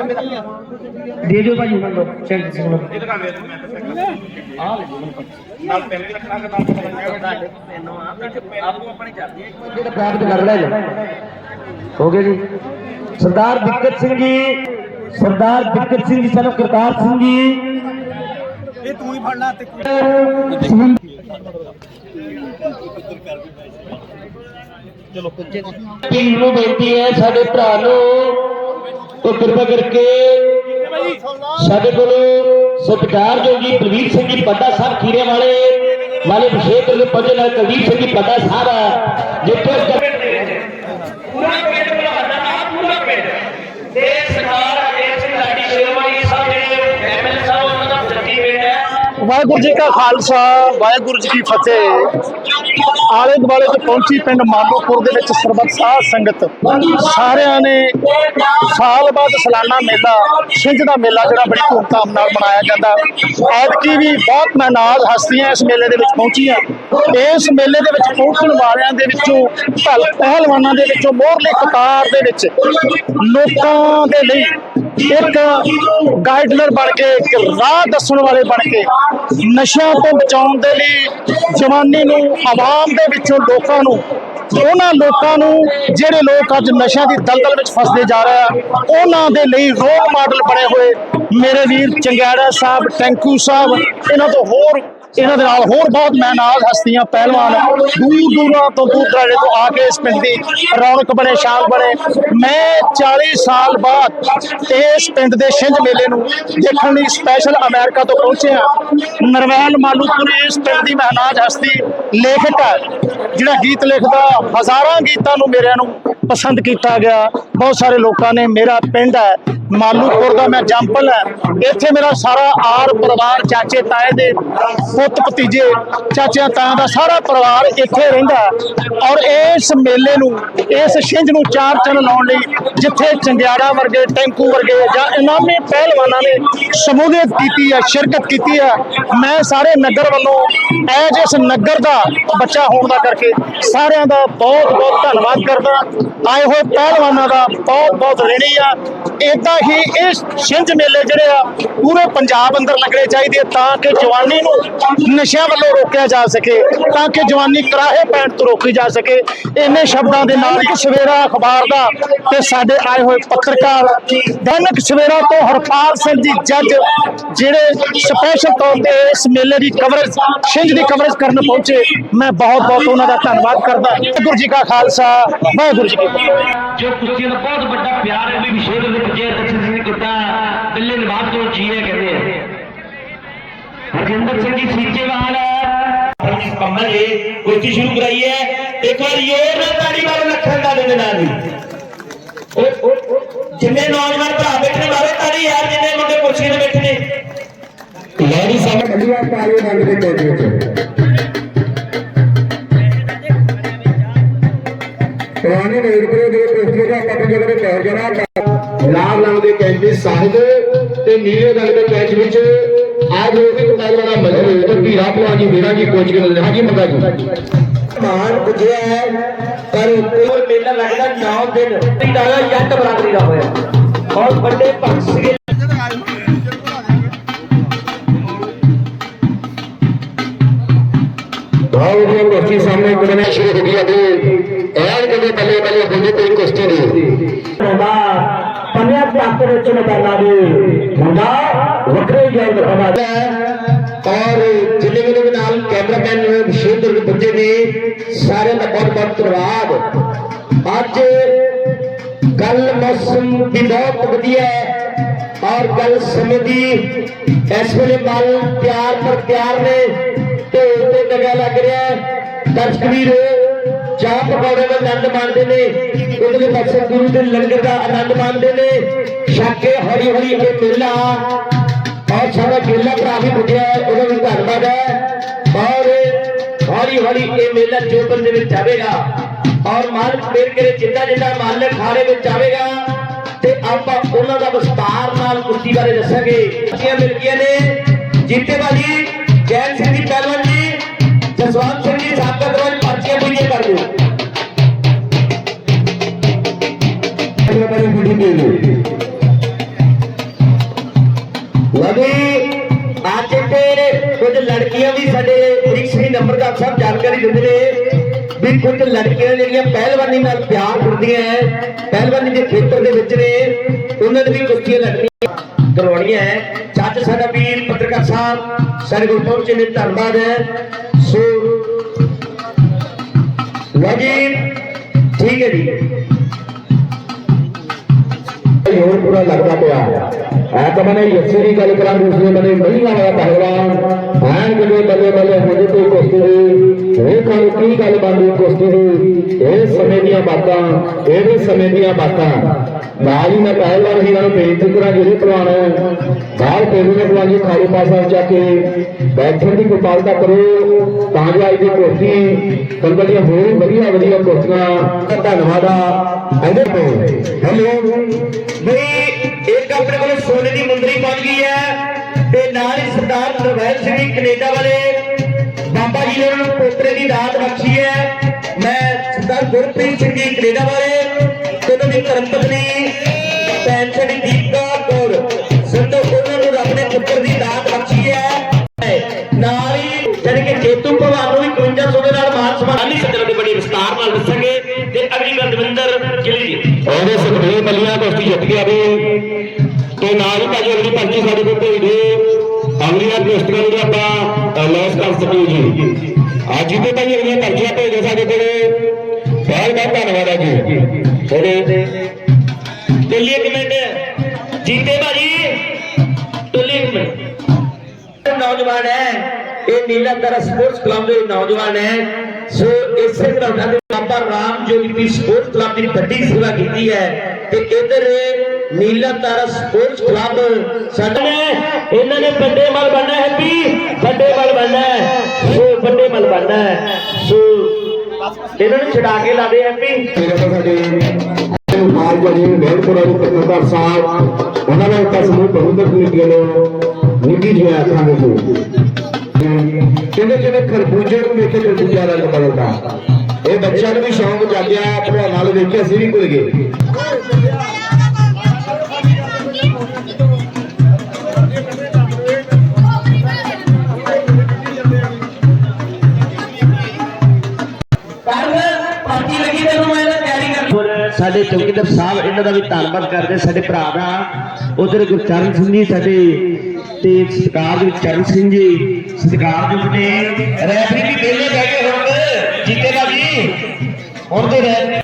ਦੇ ਦਿਓ ਭਾਈ ਉਹਨਾਂ ਨੂੰ ਚੈਂਕ ਸਿੰਘ ਨੂੰ ਪ੍ਰਾਪਤ ਕਰ ਲੈ ਹੋ ਗਿਆ ਜੀ। ਸਰਦਾਰ ਦਿੱਕਤ ਸਿੰਘ ਜੀ ਸਰਦਾਰ ਦਿੱਕਤ ਸਿੰਘ ਜੀ ਸਾਨੂੰ ਕਰਤਾਰ ਸਿੰਘ ਜੀ। ਇਹ ਤੂੰ ਹੀ ਫੜਨਾ ਤੇ ਟੀਮ ਨੂੰ ਬੇਨਤੀ ਹੈ ਸਾਡੇ ਭਰਾ ਨੂੰ ਉਹ ਕਿਰਪਾ ਕਰਕੇ ਸਾਡੇ ਕੋਲ ਸਤਿਕਾਰਯੋਗ ਜੀ ਬਲਵੀਰ ਸਿੰਘ ਜੀ ਪੱਡਾ ਸਾਹਿਬ ਖੀਰੇ ਵਾਲੇ ਵਾਲੇ ਵਿਸ਼ੇਸ਼ ਕਰਕੇ ਪਹੁੰਚੇ ਨਾਲ ਕਵੀਰ ਸਿੰਘ ਜੀ ਪੱਡਾ ਸਾਹਿਬ ਹੈ ਜਿੱਥੇ ਪੂਰਾ ਪਿੰਡ ਬੁਲਾਉਂਦਾ ਨਾ ਪੂਰਾ ਪਿੰਡ। ਤੇ ਸਰਦਾਰ ਅਜੇ ਸਿੰਘ ਲਾਡੀ ਸ਼ੇਰਵਾਲੀ ਸਾਹਿਬ ਜਿਹੜੇ ਐਮਐਲ ਸਾਹਿਬ ਉਹਨਾਂ ਦਾ ਜੱਟੀ ਪਿੰਡ ਹੈ। ਵਾਹਿਗੁਰੂ ਜੀ ਕਾ ਖਾਲਸਾ ਵਾਹਿਗੁਰੂ ਜੀ ਕੀ ਫਤਿਹ। ਆਲੇ ਦੁਆਲੇ 'ਚ ਪਹੁੰਚੀ ਪਿੰਡ ਮਾਲੋਪੁਰ ਦੇ ਵਿੱਚ ਸਰਬੱਤ ਸਾਧ ਸੰਗਤ ਸਾਰਿਆਂ ਨੇ ਸਾਲ ਬਾਅਦ ਸਾਲਾਨਾ ਮੇਲਾ, ਛਿੰਝ ਦਾ ਮੇਲਾ ਜਿਹੜਾ ਬੜੀ ਧੂਮਧਾਮ ਨਾਲ ਮਨਾਇਆ ਜਾਂਦਾ। ਐਤਕੀ ਵੀ ਬਹੁਤ ਮਨਾਜ਼ ਹਸਤੀਆਂ ਇਸ ਮੇਲੇ ਦੇ ਵਿੱਚ ਪਹੁੰਚੀਆਂ। ਇਸ ਮੇਲੇ ਦੇ ਵਿੱਚ ਪਹੁੰਚਣ ਵਾਲਿਆਂ ਦੇ ਵਿੱਚੋਂ ਭਲ, ਪਹਿਲਵਾਨਾਂ ਦੇ ਵਿੱਚੋਂ ਮੋਹਰਲੇ ਕਤਾਰ ਦੇ ਵਿੱਚ ਲੋਕਾਂ ਦੇ ਲਈ ਇੱਕ ਗਾਈਡਲਰ ਬਣ ਕੇ, ਇੱਕ ਰਾਹ ਦੱਸਣ ਵਾਲੇ ਬਣ ਕੇ ਨਸ਼ਿਆਂ ਤੋਂ ਬਚਾਉਣ ਦੇ ਲਈ ਜਵਾਨੀ ਨੂੰ, ਆਵਾਮ ਦੇ ਵਿੱਚੋਂ ਲੋਕਾਂ ਨੂੰ, ਉਹਨਾਂ ਲੋਕਾਂ ਨੂੰ ਜਿਹੜੇ ਲੋਕ ਅੱਜ ਨਸ਼ਿਆਂ ਦੀ ਦਲਦਲ ਵਿੱਚ ਫਸਦੇ ਜਾ ਰਹੇ ਆ, ਉਹਨਾਂ ਦੇ ਲਈ ਰੋਲ ਮਾਡਲ ਬਣੇ ਹੋਏ ਮੇਰੇ ਵੀਰ ਚੰਗਿਆੜਾ ਸਾਹਿਬ, ਟੈਂਕੂ ਸਾਹਿਬ, ਇਹਨਾਂ ਤੋਂ ਹੋਰ ਇਹਨਾਂ ਦੇ ਨਾਲ ਹੋਰ ਬਹੁਤ ਮੈਨਾਜ਼ ਹਸਤੀਆਂ, ਪਹਿਲਵਾਨ ਦੂਰ ਦੂਰਾਂ ਤੋਂ ਦੂਰ ਦਰਾੜੇ ਤੋਂ ਆ ਕੇ ਇਸ ਪਿੰਡ ਦੀ ਰੌਣਕ ਬਣੇ, ਸ਼ਾਨ ਬਣੇ। ਮੈਂ 40 ਸਾਲ ਬਾਅਦ ਇਸ ਪਿੰਡ ਦੇ ਛਿੰਝ ਮੇਲੇ ਨੂੰ ਦੇਖਣ ਲਈ ਸਪੈਸ਼ਲ ਅਮਰੀਕਾ ਤੋਂ ਪਹੁੰਚਿਆ। ਨਰਵੈਲ ਮਾਲੂਪੁਰ ਇਸ ਪਿੰਡ ਦੀ ਮਹਿਨਾਜ ਹਸਤੀ ਲੇਖਕ ਹੈ, ਜਿਹੜਾ ਗੀਤ ਲਿਖਦਾ, ਹਜ਼ਾਰਾਂ ਗੀਤਾਂ ਨੂੰ ਮੇਰਿਆਂ ਨੂੰ ਪਸੰਦ ਕੀਤਾ ਗਿਆ। ਬਹੁਤ ਸਾਰੇ ਲੋਕਾਂ ਨੇ ਮੇਰਾ ਪਿੰਡ ਹੈ, ਮਾਲੂਪੁਰ ਦਾ ਮੈਂ ਜੰਪਲ ਹੈ। ਇੱਥੇ ਮੇਰਾ ਸਾਰਾ ਆਰ ਪਰਿਵਾਰ, ਚਾਚੇ, ਤਾਏ ਦੇ ਪੁੱਤ, ਭਤੀਜੇ, ਚਾਚਿਆਂ, ਤਾਇਆਂ ਦਾ ਸਾਰਾ ਪਰਿਵਾਰ ਇੱਥੇ ਰਹਿੰਦਾ ਔਰ ਇਸ ਮੇਲੇ ਨੂੰ, ਇਸ ਛਿੰਝ ਨੂੰ ਚਾਰ ਚੰਨ ਲਾਉਣ ਲਈ ਜਿੱਥੇ ਚੰਗਿਆੜਾ ਵਰਗੇ ਟੈਂਕੂ ਵਰਗੇ ਜਾਂ ਇਨਾਮੀ ਪਹਿਲਵਾਨਾਂ ਨੇ ਸ਼ਮੂਲੀਅਤ ਕੀਤੀ ਹੈ, ਸ਼ਿਰਕਤ ਕੀਤੀ ਹੈ, ਮੈਂ ਸਾਰੇ ਨਗਰ ਵੱਲੋਂ ਐਜ ਇਸ ਨਗਰ ਦਾ ਬੱਚਾ ਹੋਣ ਦਾ ਕਰਕੇ ਸਾਰਿਆਂ ਦਾ ਬਹੁਤ ਬਹੁਤ ਧੰਨਵਾਦ ਕਰਦਾ। ਆਏ ਹੋਏ ਪਹਿਲਵਾਨਾਂ ਦਾ ਬਹੁਤ ਬਹੁਤ ਰਹਿਣੀ ਆ। ਇਦਾਂ ਹੀ ਇਹ ਛਿੰਝ ਮੇਲੇ ਜਿਹੜੇ ਆ, ਪੂਰੇ ਪੰਜਾਬ ਅੰਦਰ ਲੱਗਣੇ ਚਾਹੀਦੇ ਤਾਂ ਕਿ ਜਵਾਨੀ ਨੂੰ ਨਸ਼ਿਆਂ ਵੱਲੋਂ ਰੋਕਿਆ ਜਾ ਸਕੇ, ਤਾਂ ਕਿ ਜਵਾਨੀ ਕਰਾਹੇ ਪੈਣ ਤੋਂ ਰੋਕੀ ਜਾ ਸਕੇ। ਇੰਨੇ ਸ਼ਬਦਾਂ ਦੇ ਨਾਲ ਇੱਕ ਸਵੇਰਾ ਅਖਬਾਰ ਦਾ ਤੇ ਸਾਡੇ ਆਏ ਹੋਏ ਪੱਤਰਕਾਰ ਦੈਨਿਕ ਸਵੇਰਾ ਤੋਂ ਹਰਪਾਲ ਸਿੰਘ ਜੀ ਜੱਜ ਜਿਹੜੇ ਸਪੈਸ਼ਲ ਤੌਰ ਤੇ ਇਸ ਮੇਲੇ ਦੀ ਕਵਰੇਜ ਛਿੰਝ ਦੀ ਕਵਰੇਜ ਕਰਨ ਪਹੁੰਚੇ, ਮੈਂ ਬਹੁਤ ਬਹੁਤ ਉਹਨਾਂ ਦਾ ਧੰਨਵਾਦ ਕਰਦਾ। ਗੁਰੂ ਜੀ ਕਾ ਖਾਲਸਾ, ਵਾਹਿਗੁਰੂ ਜੀ ਕੀ ਫਤਿਹ। ਦਾ ਬਹੁਤ ਵੱਡਾ ਪਿਆਰ ਹੈ ਵੀ ਵਿਸ਼ੇਸ਼ ਦੇ ਪੁੱਜੇ ਦਰਸ਼ਨ ਸਿੰਘ ਕੀਤਾ ਦਿੱਲੀ ਨਿਵਾਸ ਤੋਂ ਜੀਏ ਕਹਿੰਦੇ ਆ। ਹਰਜਿੰਦਰ ਸਿੰਘ ਜੀ ਸੀਚੇਵਾਲ ਜੀ ਕੰਮਲ ਜੀ ਕੁਸ਼ਤੀ ਸ਼ੁਰੂ ਕਰਾਈ ਹੈ। ਇੱਕ ਵਾਰ ਯੋਰ ਨਾਲ ਤਾੜੀ ਮਾਰੋ ਲੱਖਾਂ ਦਾ ਦੇ ਨਾਲ ਉਹ ਜਿੰਨੇ ਨੌਜਵਾਨ ਭਰਾ ਬੈਠੇ ਮਾਰੋ ਤਾੜੀ ਯਾਰ ਜਿੰਨੇ ਮੁੰਡੇ ਕੁਰਸੀ ਤੇ ਬੈਠੇ ਨੇ। ਲੈਡੀ ਸਾਹਿਬ ਅਗਲੀਆਂ ਤਾਲੀਆਂ ਨਾਲ ਦੇ ਕੋਲ ਵਿੱਚ। ਪੁਰਾਣੇ ਨੇੜਪੁਰੇ ਦੇ ਜਿਹੜੇ ਪੈਰ ਜਰਾ ਲਾਲ ਰੰਗ ਦੇ ਕੈਂਚ ਵਿੱਚ ਸਾਹਿਬ ਤੇ ਨੀਲੇ ਰੰਗ ਦੇ ਕੈਂਚ ਵਿੱਚ ਆਜ ਇੱਕ ਪਹਿਲਵਾਨਾ ਮਜਰੂ ਤੇ ਧੀਰਾ ਭਲਵਾਨ ਜੀ ਵੀਰਾਂ ਜੀ ਕੋਚ ਕੇ ਹਾਂਜੀ ਮੰਗਾ ਜੀ। ਮਾਨ ਪੁੱਜਿਆ ਹੈ ਪਰ ਹੋਰ ਮੇਲਾ ਲੱਗਦਾ 9 ਦਿਨ। ਦਾ ਜੱਟ ਬਰਾਦਰੀ ਦਾ ਹੋਇਆ। ਬਹੁਤ ਵੱਡੇ ਭਗਤ ਸੀਗੇ। ਦੀ ਕੁਸ਼ਤੀ ਸਾਹਮਣੇ ਕੁੜਨੇ ਸ਼ੁਰੂ ਹੋ ਗਈ ਅਤੇ ਐਨ ਕਦੇ ਬੱਲੇ ਬੱਲੇ ਹੁੰਦੀ ਕੋਈ ਕੁਸ਼ਤੀ ਨਹੀਂ ਹੁੰਦਾ ਪੰਨਿਆ ਤੱਕ ਵਿੱਚ ਨਕਾਲਾ ਦੇ ਹੁੰਦਾ ਵੱਖਰੇ ਗੇਮ ਦਿਖਾਉਂਦਾ ਔਰ ਜਿੰਨੇ ਵੀ ਮੇਰੇ ਨਾਲ ਕੈਮਰਾਮੈਨ ਵਿਸ਼ੇਸ਼ ਤੌਰ ਤੇ ਪੁੱਜੇ ਨੇ ਸਾਰਿਆਂ ਦਾ ਬਹੁਤ ਬਹੁਤ ਧੰਨਵਾਦ ਅੱਜ ਗੱਲ ਮੌਸਮ ਦੀ ਬਹੁਤ ਵਧੀਆ ਹੈ ਔਰ ਗੱਲ ਸਮੇਂ ਦੀ ਇਸ ਵੇਲੇ ਤਿਆਰ ਪਰ ਤਿਆਰ ਨੇ ਢੋਲ ਤੇ ਨਗਾ ਲੱਗ ਰਿਹਾ ਦਰਸ਼ਕ ਵੀਰ ਚਾਹ ਪਕੌੜੇ ਦਾ ਆਨੰਦ ਮਾਣਦੇ ਨੇ ਉਧਰਲੇ ਪਾਸੇ ਗੁਰੂ ਦੇ ਲੰਗਰ ਦਾ ਆਨੰਦ ਮਾਣਦੇ ਨੇ। ਛੱਕੇ ਹੌਲੀ ਹੌਲੀ ਇਹ ਮੇਲਾ ਔਰ ਸਾਡਾ ਗੇਲਾ ਭਰਾ ਵੀ ਪੁੱਜਿਆ ਉਹਦਾ ਵੀ ਧੰਨਵਾਦ ਹੈ। ਔਰ ਹੌਲੀ ਹੌਲੀ ਇਹ ਮੇਲਾ ਜੋਬਨ ਦੇ ਵਿੱਚ ਆਵੇਗਾ। ਔਰ ਮਾਲਕ ਮੇਰ ਕਰੇ ਜਿੱਦਾਂ ਜਿੱਦਾਂ ਮਾਲਕ ਖਾੜੇ ਵਿੱਚ ਆਵੇਗਾ, ਤੇ ਆਪਾਂ ਉਹਨਾਂ ਦਾ ਵਿਸਤਾਰ ਨਾਲ ਕੁਸ਼ਤੀ ਬਾਰੇ ਦੱਸਾਂਗੇ। ਅੱਛੀਆਂ ਮਿਲ ਗਈਆਂ ਨੇ। ਜੀਤੇ ਬਾਜੀ ਜੈਨ ਸਿੰਘ ਜੀ, ਪਹਿਲਵਾਨ ਜੀ, ਜਸਵੰਤ ਸਿੰਘ ਜੀ, ਸਾਬਕਾ शेयर कर दो लगे आज के कुछ लड़कियां भी साढ़े श्री नंबर का सब जानकारी देते हैं ਵੀ ਕੁਝ ਲੜਕੀਆਂ ਜਿਹੜੀਆਂ ਪਹਿਲਵਾਨੀ ਨਾਲ ਪਿਆਰ ਕਰਦੀਆਂ ਹੈ ਪਹਿਲਵਾਨੀ ਦੇ ਖੇਤਰ ਦੇ ਵਿੱਚ ਨੇ, ਉਹਨਾਂ ਨੇ ਵੀ ਕੁਸ਼ਤੀਆਂ ਲੜਨੀਆਂ ਕਰਵਾਉਣੀਆਂ ਹੈ ਚਾਚਾ ਸਾਡਾ ਵੀਰ ਪੱਤਰਕਾਰ ਸਾਹਿਬ, ਸਾਡੇ ਕੋਲ ਪਹੁੰਚੇ ਨੇ, ਧੰਨਵਾਦ ਹੈ ਲਓ ਜੀ ਠੀਕ ਹੈ ਜੀ। ਹੋਰ ਪੂਰਾ ਲੱਗਦਾ ਪਿਆ। ਐ ਤਾਂ ਮੈਨੇ ਯੱਸੇ ਦੀ ਗੱਲ ਕਰਾਂ ਦੂਸਰੇ ਮੈਨੇ ਮਹੀਨਾ ਹੋਇਆ ਪਹਿਲਵਾਨ ਐਨ ਕਿਵੇਂ ਬੱਲੇ ਬੱਲੇ ਹੁੰਦੇ ਕੋਈ ਕੁਸ਼ਤੀ ਦੀ ਇਹ ਗੱਲ ਕੀ ਗੱਲ ਬਣਦੀ ਕੁਸ਼ਤੀ ਦੀ? ਇਹ ਸਮੇਂ ਦੀਆਂ ਬਾਤਾਂ ਇਹਦੇ ਸਮੇਂ ਦੀਆਂ ਬਾਤਾਂ। ਨਾਲ ਹੀ ਮੈਂ ਪਹਿਲਵਾਨ ਹੀ ਨੂੰ ਬੇਨਤੀ ਕਰਾਂ, ਜਿਹੜੇ ਪਹਿਲਵਾਨ ਬਾਹਰ ਪੇਰੂ ਨੇ ਪਹਿਲਵਾਨ ਖਾਲੀ ਪਾਸਾ ਜਾ ਕੇ ਬੈਠਣ ਦੀ ਕਿਰਪਾਲਤਾ ਕਰੋ, ਤਾਂ ਜੋ ਅੱਜ ਦੀ ਕੁਸ਼ਤੀ ਕੰਬਲੀਆਂ ਹੋਰ ਵਧੀਆ ਵਧੀਆ ਕੁਸ਼ਤੀਆਂ ਧੰਨਵਾਦ ਆ। ਇਹਦੇ ਤੋਂ ਹੈਲੋ। ਬਈ ਇੱਕ ਆਪਣੇ ਕੋਲ ਸੋਨੇ ਦੀ ਮੁੰਦਰੀ ਬਣ ਗਈ ਹੈ। ਤੇ ਨਾਲ ਹੀ ਸਰਦਾਰ ਨਰਵੈਲ ਸਿੰਘ ਕੈਨੇਡਾ ਵਾਲੇ ਬਾਬਾ ਜੀ ਨੇ ਉਹਨਾਂ ਨੂੰ ਪੋਤਰੇ ਦੀ ਦਾਤ ਬਖਸ਼ੀ ਹੈ। ਮੈਂ ਸਰਦਾਰ ਗੁਰਪ੍ਰੀਤ ਸਿੰਘ ਜੀ ਕੈਨੇਡਾ ਵਾਲੇ ਤੇ ਉਹਨਾਂ ਦੀ ਧਰਮ ਪਤਨੀ ਭੈਣ ਸਾਡੀ ਦੀਪਕਾ ਕੌਰ ਸੰਤੋ ਉਹਨਾਂ ਨੂੰ ਰੱਬ ਨੇ ਪੁੱਤਰ ਦੀ ਦਾਤ ਬਖਸ਼ੀ ਹੈ। ਨਾਲ ਹੀ ਜਾਣੀ ਕਿ ਜੇਤੂ ਭਗਵਾਨ ਨੂੰ ਵੀ 5100 ਦੇ ਨਾਲ ਮਾਨ ਸਨਮਾਨ ਨਹੀਂ ਸੱਜਣ ਦੇ ਬੜੀ ਵਿਸਤਾਰ ਨਾਲ ਦੱਸਾਂਗੇ ਤੇ ਅਗਲੀ ਗੱਲ ਦਵਿੰਦਰ ਗਿੱਲ ਜੀ। ਉਹਦੇ ਸੁਖਦੇਵ ਮੱਲੀਆਂ ਕੁਸ਼ਤੀ ਜਿੱਤ ਗਿਆ ਵੀ। ਤੇ ਨਾਲ ਹੀ ਭਾਜੀ ਅਗਲੀ ਪਰਚੀ ਸਾਡੇ ਕੋਲ ਭੇਜ ਦਿਓ। ਅਗਲੀਆਂ ਕੁਸ਼ਤੀਆਂ ਨੂੰ ਆਪਾਂ ਸਕੀਏ ਜੀ। ਅੱਜ ਹੀ ਤੇ ਭਾਈ ਅਗਲੀਆਂ ਪਰਚੀਆਂ ਭੇਜ ਸਾਡੇ ਕੋਲੇ। ਬਹੁਤ ਬਹੁਤ ਧੰਨਵਾਦ ਹੈ ਜੀ। ਥੋੜੇ ਦਿੱਲੀ ਇੱਕ ਮਿੰਟ ਜੀਤੇ ਭਾਜੀ। ਦਿੱਲੀ ਇੱਕ ਮਿੰਟ ਨੌਜਵਾਨ ਹੈ। ਇਹ ਨੀਲਾ ਤਾਰਾ ਸਪੋਰਟਸ ਕਲੱਬ ਦੇ ਨੌਜਵਾਨ ਹੈ। ਸੋ ਇਸੇ ਤਰ੍ਹਾਂ ਦੇ ਬਾਬਾ ਰਾਮ ਜੋਗੀ ਸਪੋਰਟਸ ਕਲੱਬ ਦੀ ਵੱਡੀ ਸੇਵਾ ਕੀਤੀ ਹੈ। ਤੇ ਇਧਰ ਨੀਲਾ ਤਾਰਾ ਸਪੋਰਟਸ ਕਲੱਬ ਸਾਡਾ ਇਹਨਾਂ ਨੇ ਵੱਡੇ ਮਲ ਬਣਨਾ ਹੈ ਵੀ, ਵੱਡੇ ਮਲ ਬਣਨਾ ਹੈ। ਸੋ ਵੱਡੇ ਮਲ ਬਣਨਾ ਹੈ। ਸੋ ਇਹਨਾਂ ਨੂੰ ਛਡਾ ਕੇ ਲਾਦੇ ਐਮਪੀ ਸਾਡੇ ਮਾਰ ਜੀ ਮਹਿਲਪੁਰਾ ਦੇ ਪੱਤਰਕਾਰ ਸਾਹਿਬ ਉਹਨਾਂ ਦਾ ਇੱਕ ਸਮੂਹ ਪ੍ਰਬੰਧਕ ਕਮੇਟੀ ਵੱਲੋਂ ਨਿੱਘੀ ਜਿਹੀ ਆਖਾਂ ਦੇ ਕਹਿੰਦੇ ਜਿਵੇਂ ਖਰਬੂਜੇ ਨੂੰ ਵੇਖ ਖਰਬੂਜਾ ਰੰਗ ਬਦਲਦਾ ਇਹ ਬੱਚਿਆਂ ਨੂੰ ਵੀ ਸ਼ੌਂਕ ਜਾਗਿਆ ਭਰਾ ਨਾਲ ਵੇਖਿਆ ਕੇ ਅਸੀਂ ਵੀ ਭੁੱਲ ਗਏ। ਸਾਡੇ ਚੌਕੀਦਾਰ ਸਾਹਿਬ, ਇਹਨਾਂ ਦਾ ਵੀ ਧੰਨਵਾਦ ਕਰਦੇ ਸਾਡੇ ਭਰਾ ਦਾ। ਉਧਰ ਗੁਰਚਰਨ ਸਿੰਘ ਜੀ, ਸਾਡੇ ਤੇ ਸਤਿਕਾਰ ਦੇ ਚਰਨ ਸਿੰਘ ਜੀ ਸਤਿਕਾਰਯੋਗ ਨੇ ਰੈਫਰੀ ਵੀ ਵਿਹਲੇ ਬਹਿ ਗਏ ਹੁਣ ਜੀਤੇ ਦਾ ਵੀ ਹੁਣ ਤੇ